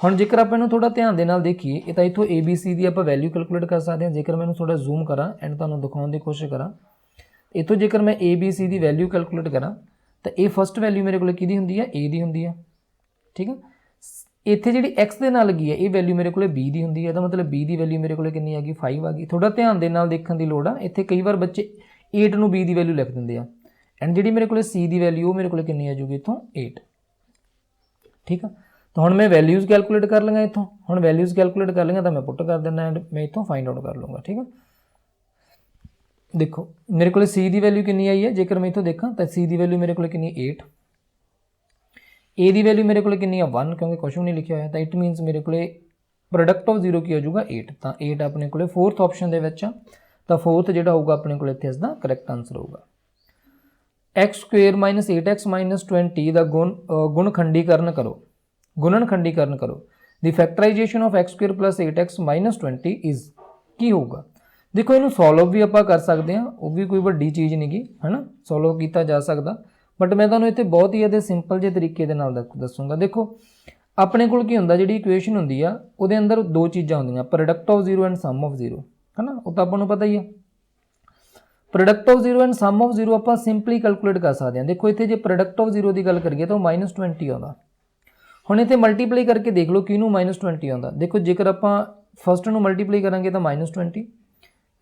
ਹੁਣ ਜੇਕਰ ਆਪਾਂ ਇਹਨੂੰ ਥੋੜਾ ਧਿਆਨ ਦੇ ਨਾਲ ਦੇਖੀਏ, ਇਹ ਤਾਂ ਇਥੋਂ ABC ਦੀ ਆਪਾਂ ਵੈਲਿਊ ਕੈਲਕੂਲੇਟ ਕਰ ਸਕਦੇ ਹਾਂ। ਜੇਕਰ ਮੈਂ ਇਹਨੂੰ ਥੋੜਾ ਜ਼ੂਮ ਕਰਾਂ ਐਂਡ ਤੁਹਾਨੂੰ ਦਿਖਾਉਣ ਦੀ ਕੋਸ਼ਿਸ਼ ਕਰਾਂ। ਇਥੋਂ ਜੇਕਰ ਮੈਂ ABC ਦੀ ਵੈਲਿਊ ਕੈਲਕੂਲੇਟ ਕਰਾਂ, ਤਾਂ ਇਹ ਫਰਸਟ ਵੈਲਿਊ ਮੇਰੇ ਕੋਲ ਕਿਹਦੀ ਹੁੰਦੀ ਆ? A ਦੀ ਹੁੰਦੀ ਆ। ਠੀਕ ਆ? ਇੱਥੇ ਜਿਹੜੀ x ਦੇ ਨਾਲ ਲੱਗੀ ਹੈ ਇਹ ਵੈਲਿਊ ਮੇਰੇ ਕੋਲੇ b ਦੀ ਹੁੰਦੀ ਹੈ ਇਹਦਾ ਮਤਲਬ b ਦੀ ਵੈਲਿਊ ਮੇਰੇ ਕੋਲੇ ਕਿੰਨੀ ਆ ਗਈ? 5 ਆ ਗਈ। ਥੋੜਾ ਧਿਆਨ ਦੇ ਨਾਲ ਦੇਖਣ ਦੀ ਲੋੜ ਆ। ਇੱਥੇ ਕਈ ਵਾਰ ਬੱਚੇ 8 ਨੂੰ b ਦੀ ਵੈਲਿਊ ਲਿਖ ਦਿੰਦੇ ਆ। ਐਂਡ ਜਿਹੜੀ ਮੇਰੇ ਕੋਲੇ c ਦੀ ਵੈਲਿਊ ਉਹ ਮੇਰੇ ਕੋਲੇ ਕਿੰਨੀ ਆ ਜੂਗੀ ਇੱਥੋਂ? 8 ਠੀਕ ਆ? ਤਾਂ ਹੁਣ ਮੈਂ ਵੈਲਿਊਜ਼ ਕੈਲਕੂਲੇਟ ਕਰ ਲਵਾਂਗਾ ਇੱਥੋਂ। ਹੁਣ ਵੈਲਿਊਜ਼ ਕੈਲਕੂਲੇਟ ਕਰ ਲਵਾਂਗਾ ਤਾਂ ਮੈਂ ਪੁੱਟ ਕਰ ਦਿੰਦਾ ਐਂਡ ਮੈਂ ਇੱਥੋਂ ਫਾਈਂਡ ਆਊਟ ਕਰ ਲੂੰਗਾ ਠੀਕ ਆ? ਦੇਖੋ ਮੇਰੇ ਕੋਲ c ਦੀ ਵੈਲਿਊ ਕਿੰਨੀ ਆਈ ਹੈ? ਜੇਕਰ ਮੈਂ ਇੱਥੋਂ ਦੇਖਾਂ ਤਾਂ c ਦੀ ਵੈਲਿਊ ਮੇਰੇ ਕੋਲ ਕਿੰਨੀ 8 a ਦੀ ਵੈਲਿਊ ਮੇਰੇ ਕੋਲ ਕਿੰਨੀ ਆ? 1 ਕਿਉਂਕਿ ਕੁਝ ਵੀ ਨਹੀਂ ਲਿਖਿਆ ਹੋਇਆ ਤਾਂ ਇਟ ਮੀਨਸ ਮੇਰੇ ਕੋਲੇ ਪ੍ਰੋਡਕਟ ਆਫ 0 ਕੀ ਹੋ ਜਾਊਗਾ? 8 ਤਾਂ 8 ਆਪਣੇ ਕੋਲੇ 4th ਆਪਸ਼ਨ ਦੇ ਵਿੱਚ ਆ। ਤਾਂ 4th ਜਿਹੜਾ ਹੋਊਗਾ ਆਪਣੇ ਕੋਲੇ ਇੱਥੇ ਇਸ ਦਾ ਕਰੈਕਟ ਆਨਸਰ ਹੋਊਗਾ। x ਸਕੁਅਰ 8x 20 ਦਾ ਗੁਣ ਅ, ਗੁਣ ਖੰਡੀਕਰਨ ਕਰੋ। ਗੁਣਨ ਖੰਡੀਕਰਨ ਕਰੋ। The factorization of x square 8x 20 is ਕੀ ਹੋਊਗਾ? ਦੇਖੋ, ਇਹਨੂੰ ਸੋਲਵ ਵੀ ਆਪਾਂ ਕਰ ਸਕਦੇ ਹਾਂ, ਉਹ ਵੀ ਕੋਈ ਵੱਡੀ ਚੀਜ਼ ਨਹੀਂਗੀ ਹਨਾ? ਸੋਲਵ ਕੀਤਾ ਜਾ ਸਕਦਾ। ਬਟ ਮੈਂ ਤੁਹਾਨੂੰ ਇੱਥੇ ਬਹੁਤ ਹੀ ਇਹਦੇ ਸਿੰਪਲ ਜਿਹੇ ਤਰੀਕੇ ਦੇ ਨਾਲ ਦੱਸ- ਦੱਸੂੰਗਾ। ਦੇਖੋ, ਆਪਣੇ ਕੋਲ ਕੀ ਹੁੰਦਾ, ਜਿਹੜੀ ਇਕੁਏਸ਼ਨ ਹੁੰਦੀ ਆ, ਉਹਦੇ ਅੰਦਰ ਦੋ ਚੀਜ਼ਾਂ ਹੁੰਦੀਆਂ product of 0 and sum of 0 ਹਨਾ? ਉਹ ਤਾਂ ਆਪਾਂ ਨੂੰ ਪਤਾ ਹੀ ਆ। Product of 0 and sum of 0 ਆਪਾਂ ਸਿੰਪਲੀ ਕੈਲਕੂਲੇਟ ਕਰ ਸਕਦੇ ਹਾਂ। ਦੇਖੋ, ਇੱਥੇ ਜੇ ਪ੍ਰੋਡਕਟ ਆਫ 0 ਦੀ ਗੱਲ ਕਰੀਏ ਤਾਂ ਉਹ -20 ਆਉਂਦਾ। ਹੁਣ ਇੱਥੇ ਮਲਟੀਪਲਾਈ ਕਰਕੇ ਦੇਖ ਲਓ ਕਿਹਨੂੰ -20 ਆਉਂਦਾ। ਦੇਖੋ, ਜੇਕਰ ਆਪਾਂ ਫਸਟ ਨੂੰ ਮਲਟੀਪਲਾਈ ਕਰਾਂਗੇ ਤਾਂ -20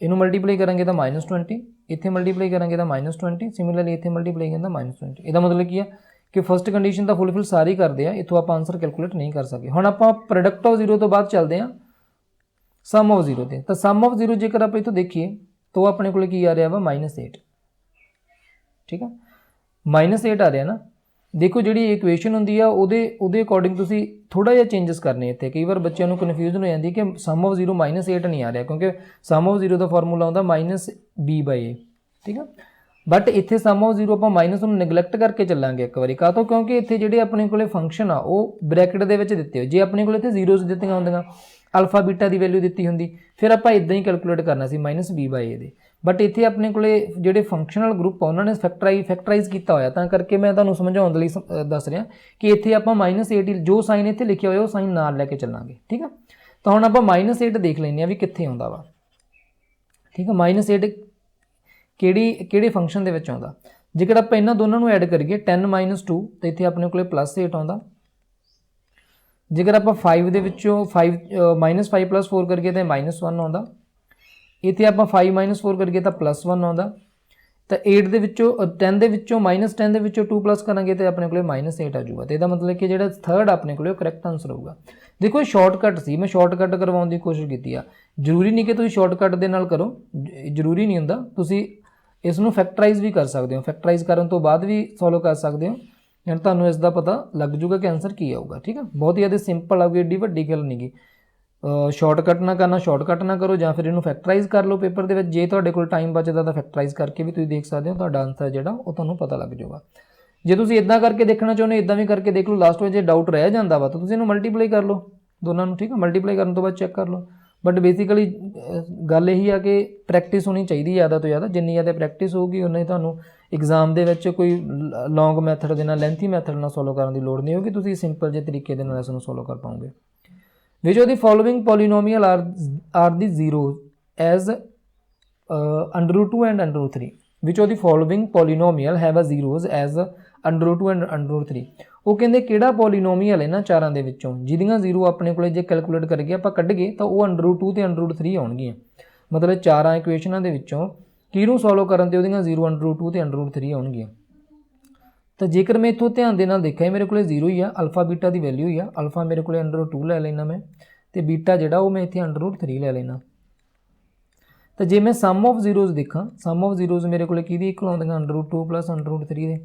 ਇਹਨੂੰ ਮਲਟੀਪਲਾਈ ਕਰਾਂਗੇ ਤਾਂ -20 ਇੱਥੇ ਮਲਟੀਪਲਾਈ ਕਰਾਂਗੇ ਤਾਂ -20 ਸਿਮਿਲਰਲੀ ਇੱਥੇ ਮਲਟੀਪਲਾਈ ਕਰਾਂਗੇ ਤਾਂ -20 ਇਹਦਾ ਮਤਲਬ ਕੀ ਹੈ ਕਿ ਫਸਟ ਕੰਡੀਸ਼ਨ ਤਾਂ ਫੁੱਲਫਿਲ ਸਾਰੀ ਕਰਦੇ ਆ, ਇੱਥੋਂ ਆਪਾਂ ਆਨਸਰ ਕੈਲਕੂਲੇਟ ਨਹੀਂ ਕਰ ਸਕੇ। ਹੁਣ ਆਪਾਂ ਪ੍ਰੋਡਕਟ ਆਫ ਜ਼ੀਰੋ ਤੋਂ ਬਾਅਦ ਚੱਲਦੇ ਆ ਸਮ ਆਫ ਜ਼ੀਰੋ ਤੇ। ਤਾਂ ਸਮ ਆਫ 0 ਜੇਕਰ ਆਪਾਂ ਇੱਥੋਂ ਦੇਖੀਏ, ਤਾਂ ਉਹ ਆਪਣੇ ਕੋਲ ਕੀ ਆ ਰਿਹਾ ਵਾ? -8 ਠੀਕ ਆ? -8 ਆ ਰਿਹਾ ਨਾ। ਦੇਖੋ ਜਿਹੜੀ ਇਕੁਏਸ਼ਨ ਹੁੰਦੀ ਆ, ਉਹਦੇ ਉਹਦੇ ਅਕੋਰਡਿੰਗ ਤੁਸੀਂ ਥੋੜਾ ਜਿਹਾ ਚੇਂਜਸ ਕਰਨੇ ਇੱਥੇ। ਕਈ ਵਾਰ ਬੱਚਿਆਂ ਨੂੰ ਕਨਫਿਊਜ਼ਨ ਹੋ ਜਾਂਦੀ ਕਿ ਸਮ ਆਫ 0 -8 ਨਹੀਂ ਆ ਰਿਹਾ, ਕਿਉਂਕਿ ਸਮ ਆਫ 0 ਦਾ ਫਾਰਮੂਲਾ ਹੁੰਦਾ -b/a ਠੀਕ ਆ? ਬਟ ਇੱਥੇ ਸਮ ਆਫ 0 ਆਪਾਂ ਮਾਈਨਸ ਨੂੰ ਨੈਗਲੈਕਟ ਕਰਕੇ ਚੱਲਾਂਗੇ ਇੱਕ ਵਾਰੀ। ਕਾਹ ਤੋਂ ਕਿਉਂਕਿ ਇੱਥੇ ਜਿਹੜੇ ਆਪਣੇ ਕੋਲੇ ਫੰਕਸ਼ਨ ਆ, ਉਹ ਬ੍ਰੈਕਟ ਦੇ ਵਿੱਚ ਦਿੱਤੇ ਹੋਏ। ਜੇ ਆਪਣੇ ਕੋਲੇ ਇੱਥੇ ਜ਼ੀਰੋਜ਼ ਦਿੱਤੀਆਂ ਹੁੰਦੀਆਂ ਅਲਫਾ ਬੀਟਾ ਦੀ ਵੈਲਿਊ ਦਿੱਤੀ ਹੁੰਦੀ, ਫਿਰ ਆਪਾਂ ਇਦਾਂ ਹੀ ਕੈਲਕੂਲੇਟ ਕਰਨਾ ਸੀ -b/a ਦੇ। ਬਟ ਇੱਥੇ ਆਪਣੇ ਕੋਲੇ ਜਿਹੜੇ ਫੰਕਸ਼ਨਲ ਗਰੁੱਪ ਆ, ਉਹਨਾਂ ਨੇ ਫੈਕਟਰਾਈ ਫੈਕਟਰਾਈਜ਼ ਕੀਤਾ ਹੋਇਆ। ਤਾਂ ਕਰਕੇ ਮੈਂ ਤੁਹਾਨੂੰ ਸਮਝਾਉਣ ਦੇ ਲਈ ਸਮ- ਦੱਸ ਰਿਹਾ ਕਿ ਇੱਥੇ ਆਪਾਂ -8 ਜੋ ਸਾਈਨ ਇੱਥੇ ਲਿਖਿਆ ਹੋਇਆ, ਉਹ ਸਾਈਨ ਨਾਲ ਲੈ ਕੇ ਚੱਲਾਂਗੇ। ਠੀਕ ਆ? ਤਾਂ ਹੁਣ ਆਪਾਂ -8 ਦੇਖ ਲੈਂਦੇ ਆ ਵੀ ਕਿੱਥੇ ਆਉਂਦਾ ਵਾ। ਠੀਕ ਆ? -8 ਕਿਹੜੀ, ਕਿਹੜੇ ਫੰਕਸ਼ਨ ਦੇ ਵਿੱਚ ਆਉਂਦਾ? ਜੇਕਰ ਆਪਾਂ ਇਹਨਾਂ ਦੋਨਾਂ ਨੂੰ ਐਡ ਕਰੀਏ 10 2 ਤਾਂ ਇੱਥੇ ਆਪਣੇ ਕੋਲੇ +8 ਆਉਂਦਾ। ਜੇਕਰ ਆਪਾਂ 5 ਦੇ ਵਿੱਚੋਂ 5 5 4 ਕਰੀਏ, ਤਾਂ -1 ਆਉਂਦਾ। ਇੱਥੇ ਆਪਾਂ 5 4 ਕਰੀਏ ਤਾਂ +1 ਆਉਂਦਾ। ਤਾਂ 8 ਦੇ ਵਿੱਚੋਂ ਅ, 10 ਦੇ ਵਿੱਚੋਂ -10 ਦੇ ਵਿੱਚੋਂ 2 ਪਲੱਸ ਕਰਾਂਗੇ ਤੇ ਆਪਣੇ ਕੋਲੇ -8 ਆ ਜਾਊਗਾ। ਤੇ ਇਹਦਾ ਮਤਲਬ ਕਿ ਜਿਹੜਾ ਥਰਡ ਆਪਣੇ ਕੋਲੇ ਉਹ ਕਰੈਕਟ ਆਨਸਰ ਹੋਊਗਾ। ਦੇਖੋ ਸ਼ਾਰਟਕਟ ਸੀ ਮੈਂ ਸ਼ਾਰਟਕਟ ਕਰਵਾਉਣ ਦੀ ਕੋਸ਼ਿਸ਼ ਕੀਤੀ ਆ। ਜ਼ਰੂਰੀ ਨਹੀਂ ਕਿ ਤੁਸੀਂ ਸ਼ਾਰਟਕਟ ਦੇ ਨਾਲ ਕਰੋ ਜ਼ਰੂਰੀ ਨਹੀਂ ਹੁੰਦਾ। ਤੁਸੀਂ ਇਸ ਨੂੰ ਫੈਕਟਰਾਈਜ਼ ਵੀ ਕਰ ਸਕਦੇ ਹੋ। ਫੈਕਟਰਾਈਜ਼ ਕਰਨ ਤੋਂ ਬਾਅਦ ਵੀ ਸੋਲਵ ਕਰ ਸਕਦੇ ਹੋ। ਯਾਨੀ ਤੁਹਾਨੂੰ ਇਸ ਦਾ ਪਤਾ ਲੱਗ ਜੂਗਾ ਕਿ ਆਨਸਰ ਕੀ ਆਊਗਾ ਠੀਕ ਆ? ਬਹੁਤ ਹੀ ਜ਼ਿਆਦਾ ਸਿੰਪਲ ਆਊਗੀ ਏਡੀ ਵੱਡੀ ਗੱਲ ਨਹੀਂਗੀ ਸ਼ਾਰਟਕਟ ਨਾ ਕਰਨਾ ਸ਼ਾਰਟਕਟ ਨਾ ਕਰੋ ਜਾਂ ਫਿਰ ਇਹਨੂੰ ਫੈਕਟਰਾਈਜ਼ ਕਰ ਲਓ ਪੇਪਰ ਦੇ ਵਿੱਚ। ਜੇ ਤੁਹਾਡੇ ਕੋਲ ਟਾਈਮ ਬਚਦਾ ਤਾਂ ਫੈਕਟਰਾਈਜ਼ ਕਰਕੇ ਵੀ ਤੁਸੀਂ ਦੇਖ ਸਕਦੇ ਹੋ ਤੁਹਾਡਾ ਆਨਸਰ ਜਿਹੜਾ, ਉਹ ਤੁਹਾਨੂੰ ਪਤਾ ਲੱਗ ਜਾਊਗਾ। ਜੇ ਤੁਸੀਂ ਇਦਾਂ ਕਰਕੇ ਦੇਖਣਾ ਚਾਹੁੰਦੇ ਹੋ ਇਦਾਂ ਵੀ ਕਰਕੇ ਦੇਖ ਲਓ ਲਾਸਟ ਵਿੱਚ ਜੇ ਡਾਊਟ ਰਹਿ ਜਾਂਦਾ ਵਾ, ਤਾਂ ਤੁਸੀਂ ਇਹਨੂੰ ਮਲਟੀਪਲਾਈ ਕਰ ਲਓ। ਦੋਨਾਂ ਨੂੰ ਠੀਕ ਆ ਮਲਟੀਪਲਾਈ ਕਰਨ ਤੋਂ ਬਾਅਦ ਚੈੱਕ ਕਰ ਲਓ। ਬਟ ਬੇਸਿਕਲੀ ਗੱਲ ਇਹੀ ਆ ਕਿ ਪ੍ਰੈਕਟਿਸ ਹੋਣੀ ਚਾਹੀਦੀ ਜ਼ਿਆਦਾ ਤੋਂ ਜ਼ਿਆਦਾ। ਜਿੰਨੀ ਜ਼ਿਆਦਾ ਪ੍ਰੈਕਟਿਸ ਹੋਊਗੀ ਉਨਾ ਹੀ ਤੁਹਾਨੂੰ ਐਗਜ਼ਾਮ ਦੇ ਵਿੱਚ ਕੋਈ ਲੌਂਗ ਮੈਥਡ ਦੇ ਨਾਲ ਲੈਂਥੀ ਮੈਥਡ ਨਾਲ ਸੋਲੋ ਕਰਨ ਦੀ ਲੋੜ ਨਹੀਂ ਹੋਊਗੀ। ਤੁਸੀਂ ਸਿੰਪਲ ਜਿਹੇ ਤਰੀਕੇ ਦੇ ਨਾਲ ਇਸ ਨੂੰ ਸੋਲੋ ਕਰ ਪਾਓਗੇ which of the following polynomial are are the zeros as uh, under root 2 and under root 3 which of the following polynomial have a zeros as under root 2 and under root 3 ਉਹ ਕਹਿੰਦੇ ਕਿਹੜਾ polynomial ਹੈ ਨਾ ਚਾਰਾਂ ਦੇ ਵਿੱਚੋਂ ਜਿਹਦੀਆਂ zero ਆਪਣੇ ਕੋਲੇ ਜੇ ਕੈਲਕੂਲੇਟ ਕਰੀਏ ਆਪਾਂ ਕੱਢੀਏ ਤਾਂ ਉਹ ਅੰਡਰ ਰੂਟ 2 ਤੇ ਅੰਡਰ ਰੂਟ 3 ਆਉਣਗੀਆਂ ਮਤਲਬ ਚਾਰਾਂ ਇਕੁਏਸ਼ਨਾਂ ਦੇ ਵਿੱਚੋਂ ਕਿਹਨੂੰ ਸੋਲਵ ਕਰਨ ਤੇ ਉਹਦੀਆਂ ਜ਼ੀਰੋ ਅੰਡਰ ਰੂਟ 2 ਤੇ ਅੰਡਰ ਰੂਟ 3 ਆਉਣਗੀਆਂ ਤਾਂ ਜੇਕਰ ਮੈਂ ਇੱਥੋਂ ਧਿਆਨ ਦੇ ਨਾਲ ਦੇਖਿਆ ਮੇਰੇ ਕੋਲੇ 0 ਹੀ ਆ, ਅਲਫਾ, ਬੀਟਾ ਦੀ ਵੈਲਿਊ ਹੀ ਆ। ਅਲਫਾ ਮੇਰੇ ਕੋਲੇ ਅੰਡਰ ਰੂਟ 2 ਲੈ ਲੈਣਾ ਮੈਂ ਤੇ ਬੀਟਾ ਜਿਹੜਾ ਉਹ ਮੈਂ ਇੱਥੇ ਅੰਡਰ ਰੂਟ 3 ਲੈ ਲੈਣਾ ਤਾਂ ਜੇ ਮੈਂ ਸਮ ਆਫ ਜ਼ੀਰੋਜ਼ ਦੇਖਾਂ ਸਮ ਆਫ ਜ਼ੀਰੋਜ਼ ਮੇਰੇ ਕੋਲੇ ਕਿਹਦੀ ਇਕੁਅਲ ਆਉਂਦੀਆਂ? ਅੰਡਰ 2 ਅੰਡਰ 3 ਦੇ।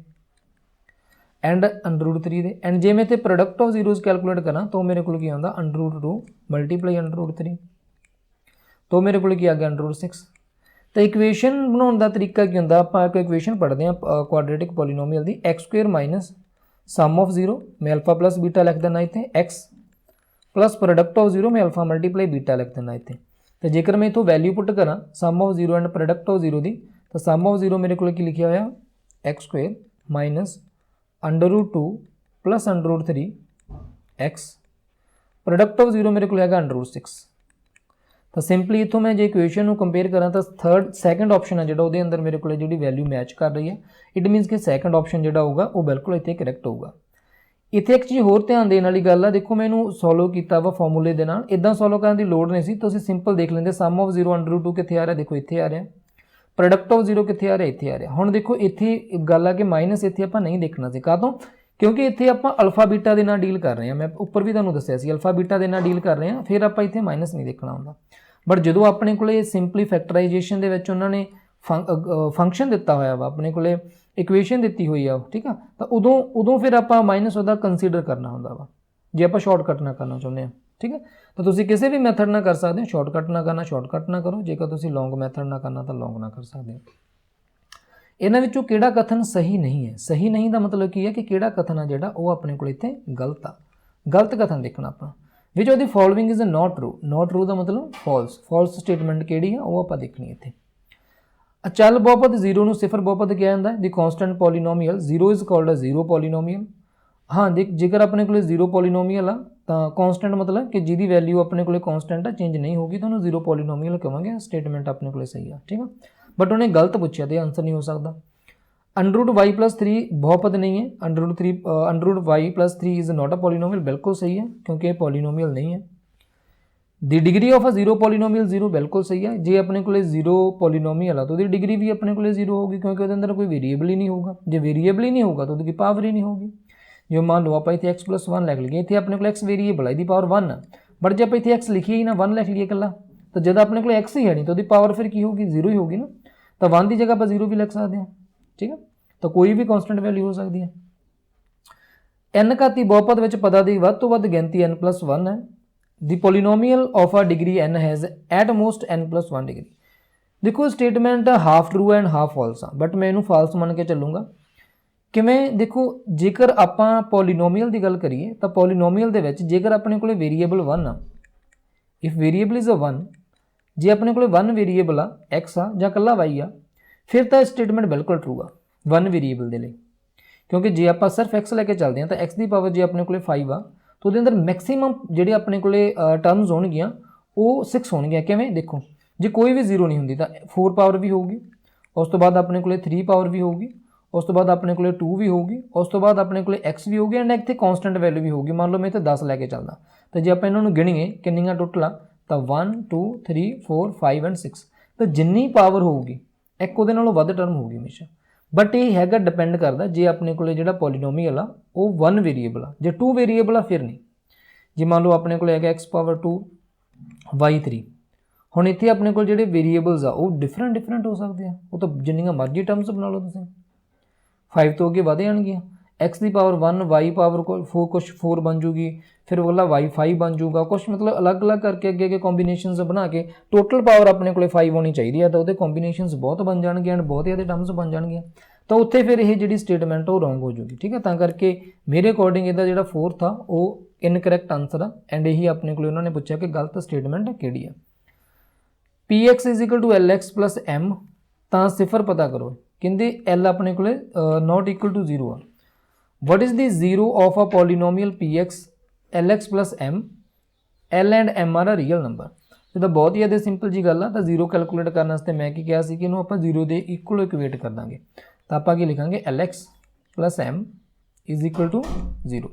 ਐਂਡ ਅੰਡਰ 3 ਦੇ। ਐਂਡ ਜੇ ਮੈਂ ਤੇ ਪ੍ਰੋਡਕਟ ਆਫ ਜ਼ੀਰੋਜ਼ ਕੈਲਕੂਲੇਟ ਕਰਾਂ, ਤਾਂ ਮੇਰੇ ਕੋਲ ਕੀ ਆਉਂਦਾ? ਅੰਡਰ 2 ਮਲਟੀਪਲਾਈ ਅੰਡਰ 3 ਤਾਂ ਮੇਰੇ ਕੋਲ ਕੀ ਆ ਗਿਆ? ਅੰਡਰ 6 ਤਾਂ ਇਕੁਏਸ਼ਨ ਬਣਾਉਣ ਦਾ ਤਰੀਕਾ ਕੀ ਹੁੰਦਾ? ਆਪਾਂ ਇੱਕ ਇਕੁਏਸ਼ਨ ਪੜ੍ਹਦੇ ਹਾਂ ਕੁਆਡਰੇਟਿਕ ਪੋਲੀਨੋਮੀਅਲ ਦੀ x2 ਸਮ ਆਫ 0 ਮੈਂ ਅਲਫਾ ਪਲੱਸ ਬੀਟਾ ਲਿਖ ਦਿੰਦਾ ਇੱਥੇ, x ਪਲੱਸ ਪ੍ਰੋਡਕਟ ਆਫ 0 ਮੈਂ ਅਲਫਾ ਮਲਟੀਪਲਾਈ ਬੀਟਾ ਲਿਖ ਦਿੰਦਾ ਇੱਥੇ। ਤੇ ਜੇਕਰ ਮੈਂ ਇਥੋਂ ਵੈਲਿਊ ਪੁੱਟ ਕਰਾਂ sum of 0 and product of 0 ਦੀ, ਤਾਂ ਸਮ ਆਫ 0 ਮੇਰੇ ਕੋਲ ਕੀ ਲਿਖਿਆ ਹੋਇਆ? x2 under root 2 plus under root 3 x product of 0 ਮੇਰੇ ਕੋਲ ਹੈਗਾ ਅੰਡਰ ਰੂਟ 6 ਤਾਂ ਸਿੰਪਲੀ ਇਥੋਂ ਮੈਂ ਜੇ ਇਕੁਏਸ਼ਨ ਨੂੰ ਕੰਪੇਅਰ ਕਰਾਂ ਤਾਂ ਥਰਡ ਸੈਕੰਡ ਆਪਸ਼ਨ ਹੈ ਜਿਹੜਾ ਉਹਦੇ ਅੰਦਰ ਮੇਰੇ ਕੋਲ ਜਿਹੜੀ ਵੈਲਿਊ ਮੈਚ ਕਰ ਰਹੀ ਹੈ। ਇਟ ਮੀਨਸ ਕਿ ਸੈਕੰਡ ਆਪਸ਼ਨ ਜਿਹੜਾ ਹੋਊਗਾ, ਉਹ ਬਿਲਕੁਲ ਇੱਥੇ ਕਰੈਕਟ ਹੋਊਗਾ। ਇੱਥੇ ਇੱਕ ਚੀਜ਼ ਹੋਰ ਧਿਆਨ ਦੇਣ ਵਾਲੀ ਗੱਲ ਆ, ਦੇਖੋ ਮੈਂ ਇਹਨੂੰ ਸੋਲਵ ਕੀਤਾ ਵਾ ਫਾਰਮੂਲੇ ਦੇ ਨਾਲ। ਇਦਾਂ ਸੋਲਵ ਕਰਨ ਦੀ ਲੋੜ ਨਹੀਂ ਸੀ, ਤੁਸੀਂ ਸਿੰਪਲ ਦੇਖ ਲੈਂਦੇ ਸਮ ਆਫ 0 ਅੰਡਰ ਰੂਟ 2 ਕਿੱਥੇ ਆ ਰਿਹਾ? ਦੇਖੋ ਇੱਥੇ ਆ ਰਿਹਾ। ਪ੍ਰੋਡਕਟ ਆਫ 0 ਕਿੱਥੇ ਆ ਰਿਹਾ? ਇੱਥੇ ਆ ਰਿਹਾ। ਹੁਣ ਦੇਖੋ ਇੱਥੇ ਗੱਲ ਆ ਕਿ ਮਾਈਨਸ ਇੱਥੇ ਆਪਾਂ ਨਹੀਂ ਦੇਖਣਾ ਸੀ। ਕਾਹ ਤੋਂ ਕਿਉਂਕਿ ਇੱਥੇ ਆਪਾਂ ਅਲਫਾ ਬੀਟਾ ਦੇ ਨਾਲ ਡੀਲ ਕਰ ਰਹੇ ਹਾਂ। ਮੈਂ ਉੱਪਰ ਵੀ ਤੁਹਾਨੂੰ ਦੱਸਿਆ ਸੀ ਅਲਫਾ ਬੀਟਾ ਦੇ ਨਾਲ ਡੀਲ ਕਰ ਰਹੇ ਹਾਂ, ਫਿਰ ਆਪਾਂ ਇੱਥੇ ਮਾਈਨਸ ਨਹੀਂ ਦੇਖਣਾ ਹੁੰਦਾ। ਬਟ ਜਦੋਂ ਆਪਣੇ ਕੋਲੇ ਸਿੰਪਲੀ ਫੈਕਟਰਾਈਜੇਸ਼ਨ ਦੇ ਵਿੱਚ ਉਹਨਾਂ ਨੇ ਫੰਕਸ਼ਨ ਦਿੱਤਾ ਹੋਇਆ ਵਾ, ਆਪਣੇ ਕੋਲੇ ਇਕੁਏਸ਼ਨ ਦਿੱਤੀ ਹੋਈ ਆ ਠੀਕ ਆ? ਤਾਂ ਉਦੋਂ ਉਦੋਂ ਫਿਰ ਆਪਾਂ ਮਾਈਨਸ ਉਹਦਾ ਕੰਸੀਡਰ ਕਰਨਾ ਹੁੰਦਾ ਵਾ। ਜੇ ਆਪਾਂ ਸ਼ਾਰਟਕਟ ਨਾ ਕਰਨਾ ਚਾਹੁੰਦੇ ਆ, ਠੀਕ ਹੈ ਤਾਂ ਤੁਸੀਂ ਕਿਸੇ ਵੀ ਮੈਥਡ ਨਾਲ ਕਰ ਸਕਦੇ ਹੋ। ਸ਼ਾਰਟਕਟ ਨਾ ਕਰਨਾ ਸ਼ਾਰਟਕਟ ਨਾ ਕਰੋ। ਜੇਕਰ ਤੁਸੀਂ ਲੌਂਗ ਮੈਥਡ ਨਾ ਕਰਨਾ, ਤਾਂ ਲੌਂਗ ਨਾ ਕਰ ਸਕਦੇ ਹੋ। ਇਹਨਾਂ ਵਿੱਚੋਂ ਕਿਹੜਾ ਕਥਨ ਸਹੀ ਨਹੀਂ ਹੈ? ਸਹੀ ਨਹੀਂ ਦਾ ਮਤਲਬ ਕੀ ਹੈ ਕਿ ਕਿਹੜਾ ਕਥਨ ਆ ਜਿਹੜਾ ਉਹ ਆਪਣੇ ਕੋਲ ਇੱਥੇ ਗਲਤ ਆ? ਗਲਤ ਕਥਨ ਦੇਖਣਾ ਆਪਾਂ। Which of the following is not true not true ਦਾ ਮਤਲਬ ਫਾਲਸ ਫਾਲਸ ਸਟੇਟਮੈਂਟ ਕਿਹੜੀ ਆ? ਉਹ ਆਪਾਂ ਦੇਖਣੀ ਇੱਥੇ। ਅਚਲ ਬਹੁਪਦ 0 ਨੂੰ ਸਿਫਰ ਬਹੁਪਦ ਕਿਹਾ ਜਾਂਦਾ ਹੈ। The constant polynomial 0 is called a zero polynomial ਹਾਂ, ਦੇਖ, ਜੇਕਰ ਆਪਣੇ ਕੋਲੇ ਜ਼ੀਰੋ ਪੋਲੀਨੋਮੀਅਲ ਆ, ਤਾਂ ਕਨਸਟੈਂਟ ਮਤਲਬ ਕਿ ਜਿਹਦੀ ਵੈਲਿਊ ਆਪਣੇ ਕੋਲੇ ਕਨਸਟੈਂਟ ਆ ਚੇਂਜ ਨਹੀਂ ਹੋਗੀ ਤਾਂ ਉਹਨੂੰ ਜ਼ੀਰੋ ਪੋਲੀਨੋਮੀਅਲ ਕਹਾਂਗੇ ਸਟੇਟਮੈਂਟ ਆਪਣੇ ਕੋਲੇ ਸਹੀ ਆ, ਠੀਕ ਆ? ਬਟ ਉਹਨੇ ਗਲਤ ਪੁੱਛਿਆ ਤੇ ਆਨਸਰ ਨਹੀਂ ਹੋ ਸਕਦਾ। ਅੰਡਰ y 3 ਬਹੁਪਦ ਨਹੀਂ ਹੈ under 3 under y 3 is not a polynomial ਬਿਲਕੁਲ ਸਹੀ ਹੈ ਕਿਉਂਕਿ ਇਹ ਪੋਲੀਨੋਮੀਅਲ ਨਹੀਂ ਹੈ the degree of a zero polynomial zero ਬਿਲਕੁਲ ਸਹੀ ਹੈ ਜੇ ਆਪਣੇ ਕੋਲੇ ਜ਼ੀਰੋ ਪੋਲੀਨੋਮੀਅਲ ਆ ਤਾਂ ਉਹਦੀ ਡਿਗਰੀ ਵੀ ਆਪਣੇ ਕੋਲੇ ਜ਼ੀਰੋ ਹੋਗੀ ਕਿਉਂਕਿ ਉਹਦੇ ਅੰਦਰ ਕੋਈ ਵੇਰੀਏਬਲ ਹੀ ਨਹੀਂ ਹੋਊਗਾ ਜੇ ਵੇਰੀਏਬਲ ਹੀ ਨਹੀਂ ਹੋਊਗਾ ਤਾਂ ਉਹਦੀ ਪਾਵਰ ਹੀ ਨਹੀਂ ਹੋਗੀ ਜੇ ਮੰਨ ਲਓ ਆਪਾਂ ਇੱਥੇ x 1 ਲਿਖ ਲਈਏ ਇੱਥੇ ਆਪਣੇ ਕੋਲ x ਵੇਰੀਏਬਲ ਹੈ ਇਹਦੀ ਪਾਵਰ 1 ਆ ਬਟ ਜੇ ਆਪਾਂ ਇੱਥੇ x ਲਿਖੀਏ ਹੀ ਨਾ 1 ਲਿਖ ਲਈਏ ਇਕੱਲਾ ਤਾਂ ਜਦ ਆਪਣੇ ਕੋਲ x ਹੀ ਹੈ ਨਹੀਂ ਤਾਂ ਉਹਦੀ ਪਾਵਰ ਫਿਰ ਕੀ ਹੋਗੀ ਜ਼ੀਰੋ ਹੀ ਹੋਗੀ ਨਾ ਤਾਂ 1 ਦੀ ਜਗ੍ਹਾ ਆਪਾਂ ਜ਼ੀਰੋ ਵੀ ਲਿਖ ਸਕਦੇ ਹਾਂ ਠੀਕ ਹੈ? ਤਾਂ ਕੋਈ ਵੀ ਕਨਸਟੈਂਟ ਵੈਲਿਊ ਹੋ ਸਕਦੀ ਹੈ। n ਘਾਤੀ ਬਹੁਪਦ ਵਿੱਚ ਪਦਾਂ ਦੀ ਵੱਧ ਤੋਂ ਵੱਧ ਗਿਣਤੀ n 1 ਹੈ। The polynomial of a degree n has at most n 1 degree ਦੇਖੋ statement half true and half false ਆ ਬਟ ਮੈਂ ਇਹਨੂੰ ਫਾਲਸ ਮੰਨ ਕੇ ਚੱਲੂੰਗਾ। ਕਿਵੇਂ? ਦੇਖੋ, ਜੇਕਰ ਆਪਾਂ ਪੋਲੀਨੋਮੀਅਲ ਦੀ ਗੱਲ ਕਰੀਏ, ਤਾਂ ਪੋਲੀਨੋਮੀਅਲ ਦੇ ਵਿੱਚ ਜੇਕਰ ਆਪਣੇ ਕੋਲੇ ਵੇਰੀਏਬਲ 1 ਆ ਇਫ ਵੇਰੀਏਬਲ ਇਜ਼ ਅ 1 ਜੇ ਆਪਣੇ ਕੋਲੇ 1 ਵੇਰੀਏਬਲ ਆ, x ਆ ਜਾਂ ਕੱਲਾ y ਆ ਫਿਰ ਤਾਂ ਸਟੇਟਮੈਂਟ ਬਿਲਕੁਲ ਟਰੂ ਆ 1 ਵੇਰੀਏਬਲ ਦੇ ਲਈ। ਕਿਉਂਕਿ ਜੇ ਆਪਾਂ ਸਿਰਫ x ਲੈ ਕੇ ਚੱਲਦੇ ਹਾਂ ਤਾਂ x ਦੀ ਪਾਵਰ ਜੇ ਆਪਣੇ ਕੋਲੇ 5 ਆ, ਤਾਂ ਉਹਦੇ ਅੰਦਰ ਮੈਕਸਿਮਮ ਜਿਹੜੇ ਆਪਣੇ ਕੋਲੇ ਟਰਮਸ ਹੋਣਗੀਆਂ, ਉਹ 6 ਹੋਣਗੀਆਂ। ਕਿਵੇਂ? ਦੇਖੋ, ਜੇ ਕੋਈ ਵੀ ਜ਼ੀਰੋ ਨਹੀਂ ਹੁੰਦੀ ਤਾਂ 4 ਪਾਵਰ ਵੀ ਹੋਊਗੀ, ਉਸ ਤੋਂ ਬਾਅਦ ਆਪਣੇ ਕੋਲੇ 3 ਪਾਵਰ ਵੀ ਹੋਊਗੀ, ਉਸ ਤੋਂ ਬਾਅਦ ਆਪਣੇ ਕੋਲੇ 2 ਵੀ ਹੋਊਗੀ, ਉਸ ਤੋਂ ਬਾਅਦ ਆਪਣੇ ਕੋਲੇ x ਵੀ ਹੋਊਗੀ ਐਂਡ ਇੱਥੇ ਕਨਸਟੈਂਟ ਵੈਲਿਊ ਵੀ ਹੋਊਗੀ। ਮੰਨ ਲਓ ਮੈਂ ਇੱਥੇ 10 ਲੈ ਕੇ ਚੱਲਦਾ। ਤਾਂ ਜੇ ਆਪਾਂ ਇਹਨਾਂ ਨੂੰ ਗਿਣੀਏ, ਕਿੰਨੀਆਂ ਟੋਟਲ ਆ? ਤਾਂ 1 2 3 4 5 ਐਂਡ 6 ਤਾਂ ਜਿੰਨੀ ਪਾਵਰ ਹੋਊਗੀ ਇੱਕ ਉਹਦੇ ਨਾਲੋਂ ਵੱਧ ਟਰਮ ਹੋਊਗੀ ਹਮੇਸ਼ਾ। ਬਟ ਇਹ ਹੈਗਾ ਡਿਪੈਂਡ ਕਰਦਾ ਜੇ ਆਪਣੇ ਕੋਲੇ ਜਿਹੜਾ ਪੋਲੀਨੋਮੀਅਲ ਆ, ਉਹ 1 ਵੇਰੀਏਬਲ ਆ। ਜੇ 2 ਵੇਰੀਏਬਲ ਆ, ਫਿਰ ਨਹੀਂ। ਜੇ ਮੰਨ ਲਓ ਆਪਣੇ ਕੋਲ ਹੈਗਾ x ਪਾਵਰ 2 y 3 ਹੁਣ ਇੱਥੇ ਆਪਣੇ ਕੋਲ ਜਿਹੜੇ ਵੇਰੀਏਬਲਸ ਆ, ਉਹ ਡਿਫਰੈਂਟ ਡਿਫਰੈਂਟ ਹੋ ਸਕਦੇ ਆ। ਉਹ ਤਾਂ ਜਿੰਨੀਆਂ ਮਰਜ਼ੀ ਟਰਮਸ ਬਣਾ ਲਓ ਤੁਸੀਂ। 5 ਤੋਂ ਅੱਗੇ ਵਧ ਜਾਣਗੀਆਂ। X ਦੀ ਪਾਵਰ 1 y ਪਾਵਰ ਕੋ 4 ਕੁਛ 4 ਬਣ ਜੂਗੀ, ਫਿਰ ਉਹਲਾ y 5 ਬਣ ਜੂਗਾ, ਕੁਛ ਮਤਲਬ ਅਲੱਗ-ਅਲੱਗ ਕਰਕੇ ਅੱਗੇ ਅੱਗੇ ਕੰਬੀਨੇਸ਼ਨਸ ਬਣਾ ਕੇ ਟੋਟਲ ਪਾਵਰ ਆਪਣੇ ਕੋਲੇ 5 ਹੋਣੀ ਚਾਹੀਦੀ ਹੈ ਤਾਂ ਉਹਦੇ ਕੰਬੀਨੇਸ਼ਨਸ ਬਹੁਤ ਬਣ ਜਾਣਗੇ ਐਂਡ ਬਹੁਤ ਜ਼ਿਆਦਾ ਟਰਮਸ ਬਣ ਜਾਣਗੀਆਂ। ਤਾਂ ਉੱਥੇ ਫਿਰ ਇਹ ਜਿਹੜੀ ਸਟੇਟਮੈਂਟ ਉਹ ਰੋਂਗ ਹੋ ਜੂਗੀ, ਠੀਕ ਹੈ ਤਾਂ ਕਰਕੇ ਮੇਰੇ ਅਕੋਰਡਿੰਗ ਇਹਦਾ ਜਿਹੜਾ ਫੋਰਥ ਆ, ਉਹ ਇਨਕਰੈਕਟ ਆਨਸਰ ਆ ਐਂਡ ਇਹੀ ਆਪਣੇ ਕੋਲੇ ਉਹਨਾਂ ਨੇ ਪੁੱਛਿਆ ਕਿ ਗਲਤ ਸਟੇਟਮੈਂਟ ਕਿਹੜੀ ਆ। Px lx m, ਤਾਂ ਸਿਫਰ ਪਤਾ ਕਰੋ, ਕਹਿੰਦੇ l ਆਪਣੇ ਕੋਲੇ ਨਾਟ ਇਕੁਅਲ ਟੂ 0 ਆ। What is the zero of a polynomial px lx m, l and m are a real number? ਇਹ ਤਾਂ ਬਹੁਤ ਹੀ ਜ਼ਿਆਦਾ ਸਿੰਪਲ ਜੀ ਗੱਲ ਆ, ਤਾਂ 0 ਕੈਲਕੂਲੇਟ ਕਰਨ ਵਾਸਤੇ ਮੈਂ ਕੀ ਕਿਹਾ ਸੀ ਕਿ ਇਹਨੂੰ ਆਪਾਂ 0 ਦੇ ਇਕੁਅਲ ਇਕੁਏਟ ਕਰ ਦਾਂਗੇ। ਤਾਂ ਆਪਾਂ ਕੀ ਲਿਖਾਂਗੇ? Lx m 0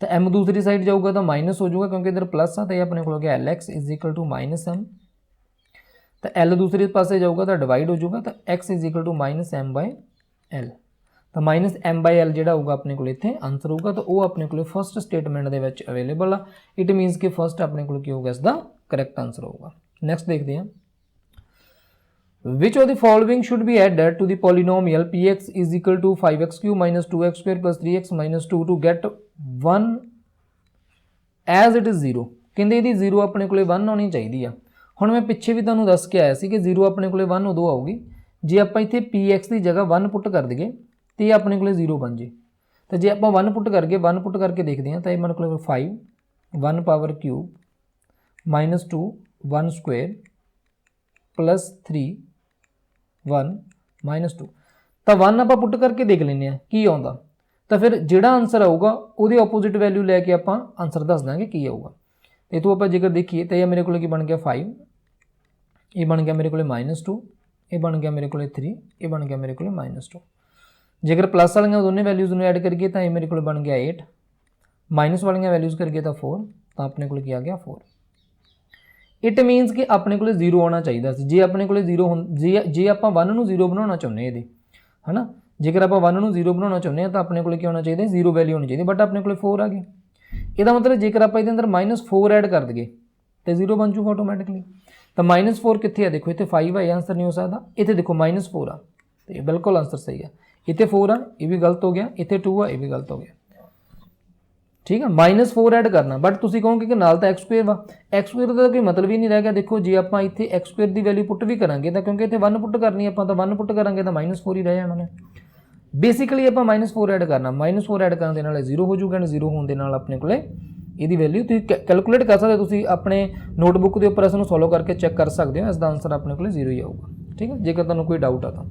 ਤਾਂ m ਦੂਸਰੀ ਸਾਈਡ ਜਾਊਗਾ ਤਾਂ ਮਾਈਨਸ ਹੋ ਜਾਊਗਾ ਕਿਉਂਕਿ ਇਧਰ ਪਲੱਸ ਆ, ਤਾਂ ਇਹ ਆਪਣੇ ਕੋਲ ਹੋ ਗਿਆ lx m ਤਾਂ l ਦੂਸਰੇ ਪਾਸੇ ਜਾਊਗਾ ਤਾਂ ਡਿਵਾਈਡ ਹੋ ਜਾਊਗਾ, ਤਾਂ x m l ਤਾਂ ਮਾਈਨਸ -m/l ਜਿਹੜਾ ਹੋਊਗਾ ਆਪਣੇ ਕੋਲ ਇੱਥੇ ਆਨਸਰ ਹੋਊਗਾ, ਤਾਂ ਉਹ ਆਪਣੇ ਕੋਲ ਫਰਸਟ ਸਟੇਟਮੈਂਟ ਦੇ ਵਿੱਚ ਅਵੇਲੇਬਲ ਆ। ਇਟ ਮੀਨਸ ਕਿ ਫਰਸਟ ਆਪਣੇ ਕੋਲ ਕੀ ਹੋਊਗਾ, ਇਸ ਦਾ ਕਰੈਕਟ ਆਨਸਰ ਹੋਊਗਾ। ਨੈਕਸਟ ਦੇਖਦੇ ਹਾਂ। Which of the following should be added to the polynomial? Px is equal to 5x cube minus 2x square plus 3x minus 2 to get 1 as it is 0 ਕਹਿੰਦੇ ਇਹਦੀ 0 ਆਪਣੇ ਕੋਲੇ 1 ਆਉਣੀ ਚਾਹੀਦੀ ਆ। ਹੁਣ ਮੈਂ ਪਿੱਛੇ ਵੀ ਤੁਹਾਨੂੰ ਦੱਸ ਕੇ ਆਇਆ ਸੀ ਕਿ 0 ਆਪਣੇ ਕੋਲੇ 1 ਉਦੋਂ ਆਊਗੀ, ਜੇ ਆਪਾਂ ਇੱਥੇ px ਦੀ ਜਗ੍ਹਾ 1 ਪੁੱਟ ਕਰ ਦਈਏ ਤੇ ਇਹ ਆਪਣੇ ਕੋਲੇ 0 ਬਣ ਜੇ। ਤਾਂ ਜੇ ਆਪਾਂ 1 ਪੁੱਟ ਕਰਕੇ 1 ਪੁੱਟ ਕਰਕੇ ਦੇਖਦੇ ਹਾਂ, ਤਾਂ ਇਹ ਮੇਰੇ ਕੋਲੇ 5 1 power cube minus 2 1 square plus 3 1 minus 2 ਤਾਂ 1 ਆਪਾਂ ਪੁੱਟ ਕਰਕੇ ਦੇਖ ਲੈਂਦੇ ਆ ਕੀ ਆਉਂਦਾ। ਤਾਂ ਫਿਰ ਜਿਹੜਾ ਆਨਸਰ ਆਊਗਾ, ਉਹਦੇ ਆਪੋਜ਼ਿਟ ਵੈਲਿਊ ਲੈ ਕੇ ਆਪਾਂ ਆਨਸਰ ਦੱਸ ਦਾਂਗੇ ਕੀ ਆਊਗਾ। ਇਹ ਤੋਂ ਆਪਾਂ ਜੇਕਰ ਦੇਖੀਏ, ਤਾਂ ਇਹ ਮੇਰੇ ਕੋਲ ਕੀ ਬਣ ਗਿਆ 5 ਇਹ ਬਣ ਗਿਆ ਮੇਰੇ ਕੋਲੇ -2 ਇਹ ਬਣ ਗਿਆ ਮੇਰੇ ਕੋਲੇ 3 ਇਹ ਬਣ ਗਿਆ ਮੇਰੇ ਕੋਲੇ -2 ਜੇਕਰ ਪਲੱਸ ਵਾਲੀਆਂ ਦੋਨੇ ਵੈਲਿਊਜ਼ ਨੂੰ ਐਡ ਕਰੀਏ ਤਾਂ ਇਹ ਮੇਰੇ ਕੋਲ ਬਣ ਗਿਆ 8 ਮਾਈਨਸ ਵਾਲੀਆਂ ਵੈਲਿਊਜ਼ ਕਰੀਏ ਤਾਂ 4 ਤਾਂ ਆਪਣੇ ਕੋਲ ਕੀ ਆ ਗਿਆ 4 ਇਟ ਮੀਨਸ ਕਿ ਆਪਣੇ ਕੋਲ 0 ਆਉਣਾ ਚਾਹੀਦਾ ਸੀ। ਜੇ ਆਪਣੇ ਕੋਲੇ 0 ਜੇ ਜੇ ਆਪਾਂ 1 ਨੂੰ 0 ਬਣਾਉਣਾ ਚਾਹੁੰਦੇ ਇਹਦੇ, ਹਨਾ? ਜੇਕਰ ਆਪਾਂ 1 ਨੂੰ 0 ਬਣਾਉਣਾ ਚਾਹੁੰਦੇ ਆ ਤਾਂ ਆਪਣੇ ਕੋਲ ਕੀ ਹੋਣਾ ਚਾਹੀਦਾ? 0 ਵੈਲਿਊ ਹੋਣੀ ਚਾਹੀਦੀ ਬਟ ਆਪਣੇ ਕੋਲ 4 ਆ ਗਿਆ। ਇਹਦਾ ਮਤਲਬ ਜੇਕਰ ਆਪਾਂ ਇਹਦੇ ਅੰਦਰ -4 ਐਡ ਕਰ ਦਈਏ, ਤੇ 0 ਬਣ ਜੂਗਾ ਆਟੋਮੈਟਿਕਲੀ ਤਾਂ -4 ਕਿੱਥੇ ਆ? ਦੇਖੋ, ਇੱਥੇ 5 ਆ, ਇਹ ਆਨਸਰ ਨਹੀਂ ਹੋ ਸਕਦਾ। ਇੱਥੇ ਦੇਖੋ -4 ਆ। ਤੇ ਬਿਲਕੁਲ ਆਨਸਰ ਸਹੀ ਆ। ਇੱਥੇ 4 ਆ, ਇਹ ਵੀ ਗਲਤ ਹੋ ਗਿਆ, ਇੱਥੇ 2 ਆ, ਇਹ ਵੀ ਗਲਤ ਹੋ ਗਿਆ। ਠੀਕ ਆ -4 ਐਡ ਕਰਨਾ। ਬਟ ਤੁਸੀਂ ਕਹੋਗੇ ਕਿ ਨਾਲ ਤਾਂ x2 ਵਾ। x2 ਦਾ ਕੋਈ ਮਤਲਬ ਹੀ ਨਹੀਂ ਰਹਿ ਗਿਆ। ਦੇਖੋ, ਜੇ ਆਪਾਂ ਇੱਥੇ x2 ਦੀ ਵੈਲਿਊ ਪੁੱਟ ਵੀ ਕਰਾਂਗੇ, ਤਾਂ ਕਿਉਂਕਿ ਇੱਥੇ 1 ਪੁੱਟ ਕਰਨੀ ਆਪਾਂ, ਤਾਂ 1 ਪੁੱਟ ਕਰਾਂਗੇ ਤਾਂ -4 ਹੀ ਰਹਿ ਜਾਣਾ ਨੇ। ਬੇਸਿਕਲੀ ਆਪਾਂ -4 ਐਡ ਕਰਨਾ। -4 ਐਡ ਕਰਨ ਦੇ ਨਾਲ 0 ਹੋ ਜਾਊਗਾ ਐਂਡ 0 ਹੋਣ ਦੇ ਨਾਲ ਆਪਣੇ ਕੋਲੇ ਇਹਦੀ ਵੈਲਿਊ ਤੁਸੀਂ ਕੈਲਕੂਲੇਟ ਕਰ ਸਕਦੇ ਹੋ। ਤੁਸੀਂ ਆਪਣੇ ਨੋਟਬੁੱਕ ਦੇ ਉੱਪਰ ਇਸ ਨੂੰ ਸੋਲਵ ਕਰਕੇ ਚੈੱਕ ਕਰ ਸਕਦੇ ਹੋ। ਇਸ ਦਾ ਆਨਸਰ ਆਪਣੇ ਕੋਲੇ 0 ਹੀ ਆਊਗਾ। ਠੀਕ ਹੈ ਜੇਕਰ ਤੁਹਾਨੂੰ ਕੋਈ ਡਾਊਟ ਆ ਤਾਂ।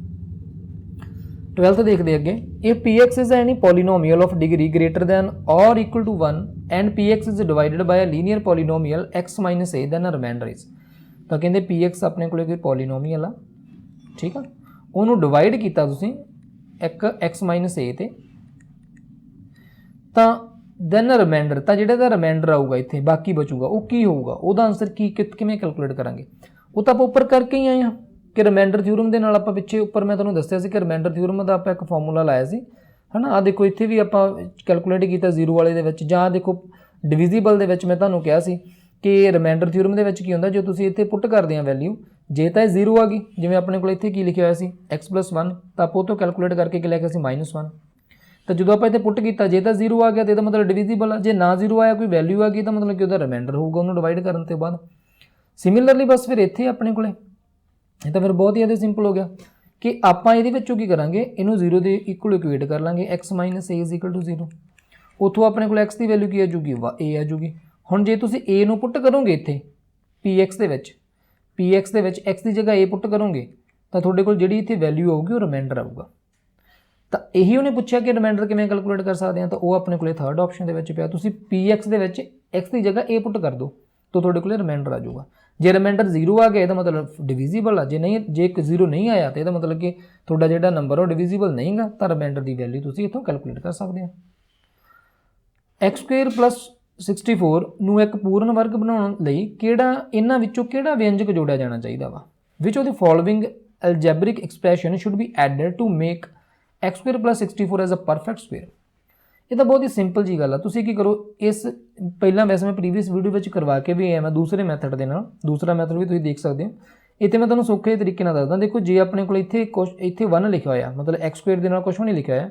12th ਦੇਖਦੇ ਅੱਗੇ if px is any polynomial of degree greater than or equal to 1 and px is divided by a linear polynomial x minus a then a remainder is ਤਾਂ ਕਹਿੰਦੇ px ਆਪਣੇ ਕੋਲੇ ਕੋਈ ਪੋਲੀਨੋਮੀਅਲ ਆ ਠੀਕ ਆ ਉਹਨੂੰ ਡਿਵਾਈਡ ਕੀਤਾ ਤੁਸੀਂ ਇੱਕ x a ਤੇ ਤਾਂ ਦੈਨ ਰਿਮਾਈਂਡਰ ਤਾਂ ਜਿਹੜਾ ਦਾ ਰਿਮਾਈਂਡਰ ਆਊਗਾ ਇੱਥੇ ਬਾਕੀ ਬਚੂਗਾ ਉਹ ਕੀ ਹੋਊਗਾ ਉਹਦਾ ਆਨਸਰ ਕੀ ਕਿ- ਕਿਵੇਂ ਕੈਲਕੂਲੇਟ ਕਰਾਂਗੇ ਉਹ ਤਾਂ ਆਪਾਂ ਉੱਪਰ ਕਰਕੇ ਹੀ ਆਏ ਹਾਂ ਕਿ ਰਿਮਾਈਂਡਰ ਥਿਊਰਮ ਦੇ ਨਾਲ ਆਪਾਂ ਪਿੱਛੇ ਉੱਪਰ ਮੈਂ ਤੁਹਾਨੂੰ ਦੱਸਿਆ ਸੀ ਕਿ ਰਿਮਾਈਂਡਰ ਥਿਊਰਮ ਦਾ ਆਪਾਂ ਇੱਕ ਫਾਰਮੂਲਾ ਲਾਇਆ ਸੀ। ਹਨਾ ਆ ਦੇਖੋ, ਇੱਥੇ ਵੀ ਆਪਾਂ ਕੈਲਕੂਲੇਟ ਕੀਤਾ ਜ਼ੀਰੋ ਵਾਲੇ ਦੇ ਵਿੱਚ, ਜਾਂ ਦੇਖੋ ਡਿਵੀਜ਼ੀਬਲ ਦੇ ਵਿੱਚ ਮੈਂ ਤੁਹਾਨੂੰ ਕਿਹਾ ਸੀ ਕਿ ਰਿਮਾਈਂਡਰ ਥਿਊਰਮ ਦੇ ਵਿੱਚ ਕੀ ਹੁੰਦਾ, ਜੇ ਤੁਸੀਂ ਇੱਥੇ ਪੁੱਟ ਕਰਦੇ ਆ ਵੈਲਿਊ ਜੇ ਤਾਂ ਇਹ ਜ਼ੀਰੋ ਆ ਗਈ, ਜਿਵੇਂ ਆਪਣੇ ਕੋਲ ਇੱਥੇ ਕੀ ਲਿਖਿਆ ਹੋਇਆ ਸੀ, x 1 ਤਾਂ ਆਪਾਂ ਉਹ ਤੋਂ ਕੈਲਕੂਲੇਟ ਕਰਕੇ ਕੀ ਲੈ ਕੇ ਅਸੀਂ -1 ਤਾਂ ਜਦੋਂ ਆਪਾਂ ਇੱਥੇ ਪੁੱਟ ਕੀਤਾ, ਜੇ ਤਾਂ 0 ਆ ਗਿਆ, ਤੇ ਇਹਦਾ ਮਤਲਬ ਡਿਵੀਜ਼ੀਬਲ ਆ, ਜੇ ਨਾ 0 ਆਇਆ, ਕੋਈ ਵੈਲਿਊ ਆ ਗਈ, ਤਾਂ ਮਤਲਬ ਕਿ ਉਹਦਾ ਰਿਮਾਈਂਡਰ ਹੋਊਗਾ, ਉਹਨੂੰ ਡਿਵਾਈਡ ਕਰਨ ਤੋਂ ਬਾਅਦ। ਸਿਮਿਲਰਲੀ ਬਸ ਫਿਰ ਇੱਥੇ ਆਪਣੇ ਕੋਲੇ ਇਹ ਤਾਂ ਫਿਰ ਬਹੁਤ ਹੀ ਜ਼ਿਆਦਾ ਸਿੰਪਲ ਹੋ ਗਿਆ ਕਿ ਆਪਾਂ ਇਹਦੇ ਵਿੱਚੋਂ ਕੀ ਕਰਾਂਗੇ? ਇਹਨੂੰ 0 ਦੇ ਇਕੁਅਲ ਇਕੁਏਟ ਕਰ ਲਾਂਗੇ, x a 0 ਉਥੋਂ ਆਪਣੇ ਕੋਲ x ਦੀ ਵੈਲਿਊ ਕੀ ਆ ਜੂਗੀ a ਆ ਜੂਗੀ ਹੁਣ ਜੇ ਤੁਸੀਂ a ਨੂੰ ਪੁੱਟ ਕਰੋਗੇ ਇੱਥੇ, px ਦੇ ਵਿੱਚ, px ਦੇ ਵਿੱਚ x ਦੀ ਜਗ੍ਹਾ a ਪੁੱਟ ਕਰੋਗੇ, ਤਾਂ ਤੁਹਾਡੇ ਕੋਲ ਜਿਹੜੀ ਇੱਥੇ ਵੈਲਿਊ ਆਊਗੀ ਉਹ ਰਿਮਾਈਂਡਰ ਆਊਗਾ। ਤਾਂ ਇਹੀ ਉਹਨੇ ਪੁੱਛਿਆ ਕਿ ਰਿਮਾਈਂਡਰ ਕਿਵੇਂ ਕੈਲਕੂਲੇਟ ਕਰ ਸਕਦੇ ਆ? ਤਾਂ ਉਹ ਆਪਣੇ ਕੋਲੇ ਥਰਡ ਆਪਸ਼ਨ ਦੇ ਵਿੱਚ ਪਿਆ। ਤੁਸੀਂ px ਦੇ ਵਿੱਚ x ਦੀ ਜਗ੍ਹਾ a ਪੁੱਟ ਕਰ ਦਿਓ ਤਾਂ ਤੁਹਾਡੇ ਕੋਲੇ ਰਿਮਾਈਂਡਰ ਆ ਜਾਊਗਾ। ਜੇ ਰਿਮਾਈਂਡਰ 0 ਆ ਗਿਆ ਇਹਦਾ ਮਤਲਬ ਡਿਵੀਜ਼ੀਬਲ ਆ। ਜੇ ਨਹੀਂ, ਜੇ ਇੱਕ 0 ਨਹੀਂ ਆਇਆ, ਤਾਂ ਇਹਦਾ ਮਤਲਬ ਕਿ ਤੁਹਾਡਾ ਜਿਹੜਾ ਨੰਬਰ ਉਹ ਡਿਵੀਜ਼ੀਬਲ ਨਹੀਂਗਾ ਤਾਂ ਰਿਮਾਈਂਡਰ ਦੀ ਵੈਲਿਊ ਤੁਸੀਂ ਇੱਥੋਂ ਕੈਲਕੂਲੇਟ ਕਰ ਸਕਦੇ ਹੋ। x² 64 ਨੂੰ ਇੱਕ ਪੂਰਨ ਵਰਗ ਬਣਾਉਣ ਲਈ ਕਿਹੜਾ, ਇਹਨਾਂ ਵਿੱਚੋਂ ਕਿਹੜਾ ਵਿਅੰਜਕ ਜੋੜਿਆ ਜਾਣਾ ਚਾਹੀਦਾ ਵਾ? Which of the following algebraic expression should be added to make x² 64 as a perfect square ਇਹ ਤਾਂ ਬਹੁਤ ਹੀ ਸਿੰਪਲ ਜੀ ਗੱਲ ਆ। ਤੁਸੀਂ ਕੀ ਕਰੋ ਇਸ ਪਹਿਲਾਂ ਵੈਸੇ ਮੈਂ ਪ੍ਰੀਵੀਅਸ ਵੀਡੀਓ ਵਿੱਚ ਕਰਵਾ ਕੇ ਵੀ ਆਇਆ ਮੈਂ ਦੂਸਰੇ ਮੈਥਡ ਦੇ ਨਾਲ। ਦੂਸਰਾ ਮੈਥਡ ਵੀ ਤੁਸੀਂ ਦੇਖ ਸਕਦੇ ਹੋ। ਇੱਥੇ ਮੈਂ ਤੁਹਾਨੂੰ ਸੌਖੇ ਤਰੀਕੇ ਨਾਲ ਦੱਸਦਾ। ਦੇਖੋ ਜੇ ਆਪਣੇ ਕੋਲ ਇੱਥੇ ਕੁਛ ਇੱਥੇ 1 ਲਿਖਿਆ ਹੋਇਆ ਮਤਲਬ x ਸਕੁਅਰ ਦੇ ਨਾਲ ਕੁਝ ਵੀ ਨਹੀਂ ਲਿਖਿਆ ਹੋਇਆ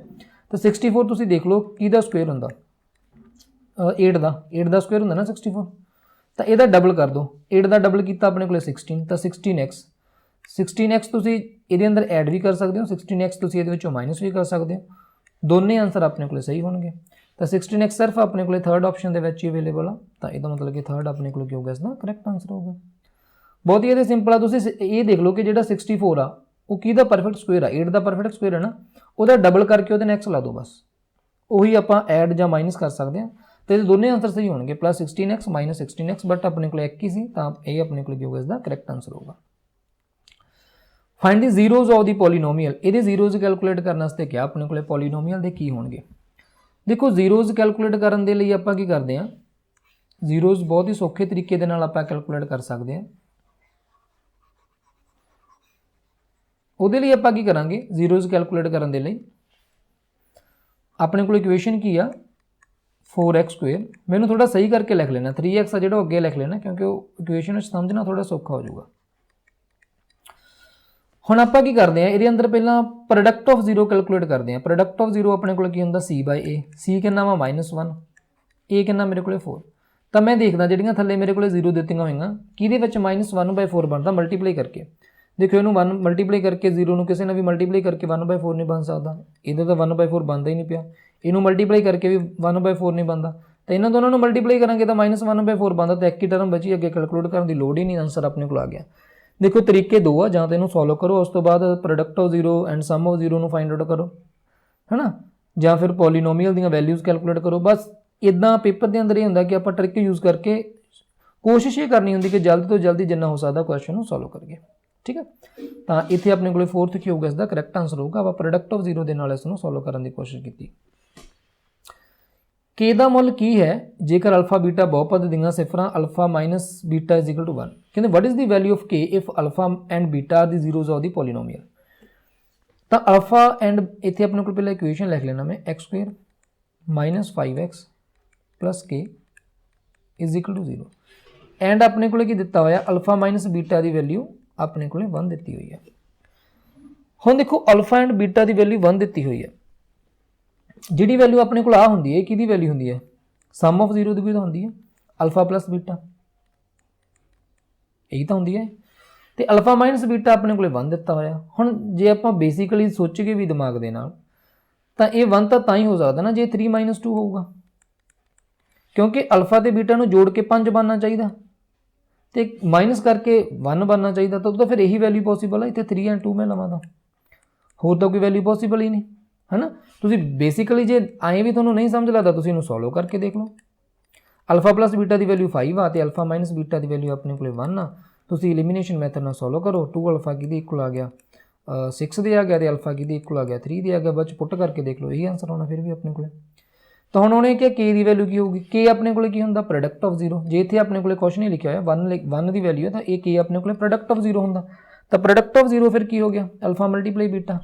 ਤਾਂ 64 ਤੁਸੀਂ ਦੇਖ ਲਓ ਕਿਹਦਾ ਸਕੁਅਰ ਹੁੰਦਾ। ਅ, 8 ਦਾ। 8 ਦਾ ਸਕੁਅਰ ਹੁੰਦਾ ਨਾ 64 ਤਾਂ ਇਹਦਾ ਡਬਲ ਕਰ ਦਿਓ। 8 ਦਾ ਡਬਲ ਕੀਤਾ ਆਪਣੇ ਕੋਲੇ 16 ਤਾਂ 16x 16x ਤੁਸੀਂ ਇਹਦੇ ਅੰਦਰ ਐਡ ਵੀ ਕਰ ਸਕਦੇ ਹੋ। 16x ਤੁਸੀਂ ਇਹਦੇ ਵਿੱਚੋਂ ਮਾਈਨਸ ਵੀ ਕਰ ਸਕਦੇ ਹੋ। ਦੋਨੇ ਆਨਸਰ ਆਪਣੇ ਕੋਲੇ ਸਹੀ ਹੋਣਗੇ। ਤਾਂ 16x ਸਿਰਫ ਆਪਣੇ ਕੋਲੇ ਥਰਡ ਆਪਸ਼ਨ ਦੇ ਵਿੱਚ ਹੀ ਅਵੇਲੇਬਲ ਆ। ਤਾਂ ਇਹਦਾ ਮਤਲਬ ਕਿ ਥਰਡ ਆਪਣੇ ਕੋਲ ਕੀ ਹੋਊਗਾ ਇਸ ਦਾ ਕਰੈਕਟ ਆਨਸਰ ਹੋਊਗਾ। ਬਹੁਤ ਹੀ ਇਹਦੇ ਸਿੰਪਲ ਆ। ਤੁਸੀਂ ਸ- ਇਹ ਦੇਖ ਲਓ ਕਿ ਜਿਹੜਾ 64 ਆ, ਉਹ ਕਿਹਦਾ ਪਰਫੈਕਟ ਸਕੁਅਰ ਆ? 8 ਦਾ ਪਰਫੈਕਟ ਸਕੁਅਰ ਹੈ ਨਾ, ਉਹਦਾ ਡਬਲ ਕਰਕੇ ਉਹਦੇ ਨੈਕਸਟ ਲਾ ਦਿਓ ਬਸ। ਉਹੀ ਆਪਾਂ ਐਡ ਜਾਂ ਮਾਈਨਸ ਕਰ ਸਕਦੇ ਹਾਂ ਤੇ ਇਹ ਦੋਨੇ ਆਨਸਰ ਸਹੀ ਹੋਣਗੇ। ਪਲੱਸ 16x 16x ਬਟ ਆਪਣੇ ਕੋਲ ਇੱਕ ਹੀ ਸੀ, ਤਾਂ ਇਹ ਆਪਣੇ ਕੋਲ ਕੀ ਹੋਊਗਾ ਇਸ ਦਾ ਕਰੈਕਟ ਆਨਸਰ ਹੋਊਗਾ। Find the zeros of the polynomial ਇਹਦੇ ਜ਼ੀਰੋਜ਼ ਕੈਲਕੂਲੇਟ ਕਰਨ ਵਾਸਤੇ ਕਿਹਾ, ਆਪਣੇ ਕੋਲੇ ਪੋਲੀਨੋਮੀਅਲ ਦੇ ਕੀ ਹੋਣਗੇ? ਦੇਖੋ ਜ਼ੀਰੋਜ਼ ਕੈਲਕੂਲੇਟ ਕਰਨ ਦੇ ਲਈ ਆਪਾਂ ਕੀ ਕਰਦੇ ਹਾਂ? ਜ਼ੀਰੋਜ਼ ਬਹੁਤ ਹੀ ਸੌਖੇ ਤਰੀਕੇ ਦੇ ਨਾਲ ਆਪਾਂ ਕੈਲਕੂਲੇਟ ਕਰ ਸਕਦੇ ਹਾਂ। ਉਹਦੇ ਲਈ ਆਪਾਂ ਕੀ ਕਰਾਂਗੇ? ਜ਼ੀਰੋਜ਼ ਕੈਲਕੂਲੇਟ ਕਰਨ ਦੇ ਲਈ। ਆਪਣੇ ਕੋਲ ਇਕੁਏਸ਼ਨ ਕੀ ਆ? 4x ਸਕੁਅਰ ਮੈਨੂੰ ਥੋੜਾ ਸਹੀ ਕਰਕੇ ਲਿਖ ਲੈਣਾ। 3x ਆ ਜਿਹੜਾ, ਉਹ ਅੱਗੇ ਲਿਖ ਲੈਣਾ, ਕਿਉਂਕਿ ਉਹ ਇਕੁਏਸ਼ਨ ਵਿੱਚ ਸਮਝਣਾ ਥੋੜਾ ਸੌਖਾ ਹੋ ਜਾਊਗਾ। ਹੁਣ ਆਪਾਂ ਕੀ ਕਰਦੇ ਆ ਇਹਦੇ ਅੰਦਰ ਪਹਿਲਾਂ ਪ੍ਰੋਡਕਟ ਆਫ ਜ਼ੀਰੋ ਕੈਲਕੂਲੇਟ ਕਰਦੇ ਆ ਪ੍ਰੋਡਕਟ ਆਫ ਜ਼ੀਰੋ ਆਪਣੇ ਕੋਲ ਕੀ ਹੁੰਦਾ? C a c ਕਿੰਨਾ ਵਾ? -1 a ਕਿੰਨਾ ਮੇਰੇ ਕੋਲੇ? 4 ਤਾਂ ਮੈਂ ਦੇਖਦਾ ਜਿਹੜੀਆਂ ਥੱਲੇ ਮੇਰੇ ਕੋਲੇ ਜ਼ੀਰੋ ਦਿੱਤੀਆਂ ਹੋਈਆਂ, ਕਿਹਦੇ ਵਿੱਚ -1/4 ਬਣਦਾ? ਮਲਟੀਪਲਾਈ ਕਰਕੇ। ਦੇਖੋ ਇਹਨੂੰ 1 ਮਲਟੀਪਲਾਈ ਕਰਕੇ 0 ਨੂੰ ਕਿਸੇ ਨਾਲ ਵੀ ਮਲਟੀਪਲਾਈ ਕਰਕੇ 1/4 ਨਹੀਂ ਬਣ ਸਕਦਾ। ਇਹਦਾ ਤਾਂ 1/4 ਬਣਦਾ ਹੀ ਨਹੀਂ ਪਿਆ। ਇਹਨੂੰ ਮਲਟੀਪਲਾਈ ਕਰਕੇ ਵੀ 1/4 ਨਹੀਂ ਬਣਦਾ। ਤਾਂ ਇਹਨਾਂ ਦੋਨਾਂ ਨੂੰ ਮਲਟੀਪਲਾਈ ਕਰਾਂਗੇ ਤਾਂ -1/4 ਬਣਦਾ। ਤਾਂ ਇੱਕ ਹੀ ਟਰਮ ਬਚੀ, ਅੱਗੇ ਕੈਲਕੂਲੇਟ ਕਰਨ ਦੀ ਲੋੜ ਹੀ ਨਹੀਂ। ਆਨਸਰ ਆਪਣੇ ਕੋਲ ਆ ਗਿਆ। ਦੇਖੋ, ਤਰੀਕੇ ਦੋ ਆ, ਜਾਂ ਤਾਂ ਇਹਨੂੰ ਸੋਲਵ ਕਰੋ, ਉਸ ਤੋਂ ਬਾਅਦ product of zero and sum of zero ਨੂੰ ਫਾਈਂਡ ਆਊਟ ਕਰੋ, ਹੈਨਾ? ਜਾਂ ਫਿਰ ਪੋਲੀਨੋਮੀਅਲ ਦੀਆਂ ਵੈਲਿਊਜ਼ ਕੈਲਕੂਲੇਟ ਕਰੋ, ਬਸ ਇਦਾਂ ਪੇਪਰ ਦੇ ਅੰਦਰ ਇਹ ਹੁੰਦਾ ਕਿ ਆਪਾਂ ਟ੍ਰਿਕ ਯੂਜ਼ ਕਰਕੇ ਕੋਸ਼ਿਸ਼ ਇਹ ਕਰਨੀ ਹੁੰਦੀ ਕਿ ਜਲਦ ਤੋਂ ਜਲਦੀ ਜਿੰਨਾ ਹੋ ਸਕਦਾ ਕੁਐਸਚਨ ਨੂੰ ਸੋਲਵ ਕਰੀਏ, ਠੀਕ ਹੈ ਤਾਂ ਇੱਥੇ ਆਪਣੇ ਕੋਲੇ 4th ਕੀ ਹੋਊਗਾ ਇਸ ਦਾ ਕਰੈਕਟ ਆਨਸਰ ਹੋਊਗਾ, ਆਪਾਂ ਪ੍ਰੋਡਕਟ ਆਫ ਜ਼ੀਰੋ ਦੇ ਨਾਲ ਇਸ ਨੂੰ ਸੋਲਵ ਕਰਨ ਦੀ ਕੋਸ਼ਿਸ਼ ਕੀਤੀ। K ਦਾ ਮੁੱਲ ਕੀ ਹੈ? ਜੇਕਰ ਅਲਫਾ ਬੀਟਾ ਬਹੁਪਦ ਦੀਆਂ ਸਿਫਰਾਂ alpha minus beta is equal to 1 ਕਹਿੰਦੇ what is the value of k if alpha and beta the zeros of the polynomial ਤਾਂ ਅਲਫਾ ਐਂਡ ਇੱਥੇ ਆਪਣੇ ਕੋਲ ਪਹਿਲਾਂ ਇਕੁਏਸ਼ਨ ਲਿਖ ਲੈਣਾ ਮੈਂ x2 5x k is equal to 0 and ਆਪਣੇ ਕੋਲੇ ਕੀ ਦਿੱਤਾ ਹੋਇਆ? ਅਲਫਾ ਮਾਈਨਸ ਬੀਟਾ ਦੀ ਵੈਲਿਊ ਆਪਣੇ ਕੋਲੇ 1 ਦਿੱਤੀ ਹੋਈ ਹੈ। ਹੁਣ ਦੇਖੋ ਅਲਫਾ ਐਂਡ ਬੀਟਾ ਦੀ ਵੈਲਿਊ 1 ਦਿੱਤੀ ਹੋਈ ਹੈ। ਜਿਹੜੀ ਵੈਲਿਊ ਆਪਣੇ ਕੋਲ ਆ ਹੁੰਦੀ ਹੈ, ਇਹ ਕਿਹਦੀ ਵੈਲਿਊ ਹੁੰਦੀ ਹੈ? ਸਮ ਆਫ 0 ਦੀ ਵੀ ਤਾਂ ਹੁੰਦੀ ਹੈ ਅਲਫਾ ਪਲੱਸ ਬੀਟਾ ਇਹੀ ਤਾਂ ਹੁੰਦੀ ਹੈ। ਤੇ ਅਲਫਾ ਮਾਈਨਸ ਬੀਟਾ ਆਪਣੇ ਕੋਲੇ 1 ਦਿੱਤਾ ਹੋਇਆ। ਹੁਣ ਜੇ ਆਪਾਂ ਬੇਸਿਕਲੀ ਸੋਚੀਏ ਵੀ ਦਿਮਾਗ ਦੇ ਨਾਲ, ਤਾਂ ਇਹ 1 ਤਾਂ ਤਾਂ ਹੀ ਹੋ ਸਕਦਾ ਨਾ, ਜੇ 3 2 ਹੋਊਗਾ। ਕਿਉਂਕਿ ਅਲਫਾ ਤੇ ਬੀਟਾ ਨੂੰ ਜੋੜ ਕੇ 5 ਬਣਨਾ ਚਾਹੀਦਾ। ਤੇ ਮਾਈਨਸ ਕਰਕੇ 1 ਬਣਨਾ ਚਾਹੀਦਾ, ਤਾਂ ਉਹਦਾ ਫਿਰ ਇਹੀ ਵੈਲਿਊ ਪੋਸੀਬਲ ਹੈ ਇੱਥੇ 3 ਐਂਡ 2 ਮੈਂ ਲਵਾਂ ਤਾਂ। ਹੋਰ ਤਾਂ ਕੋਈ ਵੈਲਿਊ ਪੋਸੀਬਲ ਹੀ ਨਹੀਂ, ਹੈਨਾ? ਤੁਸੀਂ ਬੇਸਿਕਲੀ ਜੇ ਐਂ ਵੀ ਤੁਹਾਨੂੰ ਨਹੀਂ ਸਮਝ ਲੱਗਦਾ, ਤੁਸੀਂ ਇਹਨੂੰ ਸੋਲਵ ਕਰਕੇ ਦੇਖ ਲਓ। ਅਲਫਾ ਪਲੱਸ ਬੀਟਾ ਦੀ ਵੈਲਿਊ 5 ਆ ਤੇ ਅਲਫਾ ਮਾਈਨਸ ਬੀਟਾ ਦੀ ਵੈਲਿਊ ਆਪਣੇ ਕੋਲੇ 1 ਆ। ਤੁਸੀਂ ਐਲੀਮੀਨੇਸ਼ਨ ਮੈਥਡ ਨਾਲ ਸੋਲਵ ਕਰੋ। 2 ਅਲਫਾ ਕਿਹਦੇ ਇਕੁਅਲ ਆ ਗਿਆ? 6 ਦੇ ਆ ਗਿਆ ਤੇ ਅਲਫਾ ਕਿਹਦੇ ਇਕੁਅਲ ਆ ਗਿਆ? 3 ਦੇ ਆ ਗਿਆ। ਬਚ ਪੁੱਟ ਕਰਕੇ ਦੇਖ ਲਓ, ਇਹੀ ਆਨਸਰ ਆਉਣਾ ਫਿਰ ਵੀ ਆਪਣੇ ਕੋਲੇ। ਤਾਂ ਹੁਣ ਉਹਨੇ ਕਿਹਾ k ਦੀ ਵੈਲਿਊ ਕੀ ਹੋਊਗੀ? k ਆਪਣੇ ਕੋਲੇ ਕੀ ਹੁੰਦਾ? ਪ੍ਰੋਡਕਟ ਆਫ 0 ਜੇ ਇੱਥੇ ਆਪਣੇ ਕੋਲੇ ਕੁਝ ਨਹੀਂ ਲਿਖਿਆ ਹੋਇਆ 1 1 ਦੀ ਵੈਲਿਊ ਹੈ ਤਾਂ ਇਹ k ਆਪਣੇ ਕੋਲੇ ਪ੍ਰੋਡਕਟ ਆਫ 0 ਹੁੰਦਾ। ਤਾਂ ਪ੍ਰੋਡਕਟ ਆਫ 0 ਫਿਰ ਕੀ ਹੋ ਗਿਆ? ਅਲਫਾ ਮਲਟੀਪਲਾਈ ਬੀਟਾ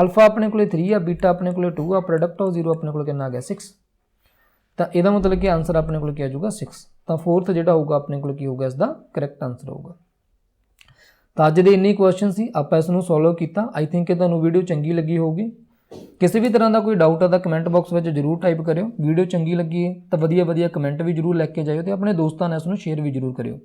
ਅਲਫਾ ਆਪਣੇ ਕੋਲੇ 3 ਆ ਬੀਟਾ ਆਪਣੇ ਕੋਲੇ 2 ਆ ਪ੍ਰੋਡਕਟ ਆਫ 0 ਆਪਣੇ ਕੋਲ ਕਿੰਨਾ ਆ ਗਿਆ? 6 ਤਾਂ ਇਹਦਾ ਮਤਲਬ ਕਿ ਆਨਸਰ ਆਪਣੇ ਕੋਲ ਕੀ ਆ ਜਾਊਗਾ? 6 ਤਾਂ ਫੋਰਥ ਜਿਹੜਾ ਹੋਊਗਾ, ਆਪਣੇ ਕੋਲ ਕੀ ਹੋਊਗਾ? ਇਸ ਦਾ ਕਰੈਕਟ ਆਨਸਰ ਹੋਊਗਾ। ਤਾਂ ਅੱਜ ਦੇ ਇੰਨੇ ਕੁਐਸਚਨ ਸੀ, ਆਪਾਂ ਇਸ ਨੂੰ ਸੋਲਵ ਕੀਤਾ। ਆਈ ਥਿੰਕ ਕਿ ਤੁਹਾਨੂੰ ਵੀਡੀਓ ਚੰਗੀ ਲੱਗੀ ਹੋਊਗੀ। ਕਿਸੇ ਵੀ ਤਰ੍ਹਾਂ ਦਾ ਕੋਈ ਡਾਊਟ ਆ ਤਾਂ ਕਮੈਂਟ ਬਾਕਸ ਵਿੱਚ ਜਰੂਰ ਟਾਈਪ ਕਰਿਓ। ਵੀਡੀਓ ਚੰਗੀ ਲੱਗੀ ਹੈ ਤਾਂ ਵਧੀਆ ਵਧੀਆ ਕਮੈਂਟ ਵੀ ਜਰੂਰ ਲੈ ਕੇ ਜਾਇਓ ਤੇ ਆਪਣੇ ਦੋਸਤਾਂ ਨਾਲ ਇਸ ਨੂੰ ਸ਼ੇਅਰ ਵੀ ਜਰੂਰ ਕਰਿਓ।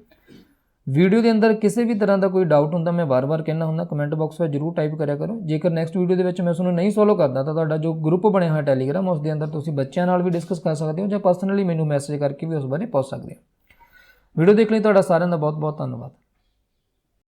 ਵੀਡੀਓ ਦੇ ਅੰਦਰ ਕਿਸੇ ਵੀ ਤਰ੍ਹਾਂ ਦਾ ਕੋਈ ਡਾਊਟ ਹੁੰਦਾ, ਮੈਂ ਵਾਰ-ਵਾਰ ਕਹਿਣਾ ਹੁੰਦਾ ਕਮੈਂਟ ਬਾਕਸ ਵਿੱਚ ਜਰੂਰ ਟਾਈਪ ਕਰਿਆ ਕਰੋ। ਜੇਕਰ ਨੈਕਸਟ ਵੀਡੀਓ ਦੇ ਵਿੱਚ ਮੈਂ ਤੁਹਾਨੂੰ ਨਹੀਂ ਸੋਲੋ ਕਰਦਾ, ਤਾਂ ਤੁਹਾਡਾ ਜੋ ਗਰੁੱਪ ਬਣਿਆ ਹੋਇਆ ਟੈਲੀਗ੍ਰਾਮ ਉਸ ਦੇ ਅੰਦਰ ਤੁਸੀਂ ਬੱਚਿਆਂ ਨਾਲ ਵੀ ਡਿਸਕਸ ਕਰ ਸਕਦੇ ਹੋ ਜਾਂ ਪਰਸਨਲੀ ਮੈਨੂੰ ਮੈਸੇਜ ਕਰਕੇ ਵੀ ਉਸ ਬਾਰੇ ਪੁੱਛ ਸਕਦੇ ਹੋ। ਵੀਡੀਓ ਦੇਖ ਲਈ ਤੁਹਾਡਾ ਸਾਰਿਆਂ ਦਾ ਬਹੁਤ-ਬਹੁਤ ਧੰਨਵਾਦ।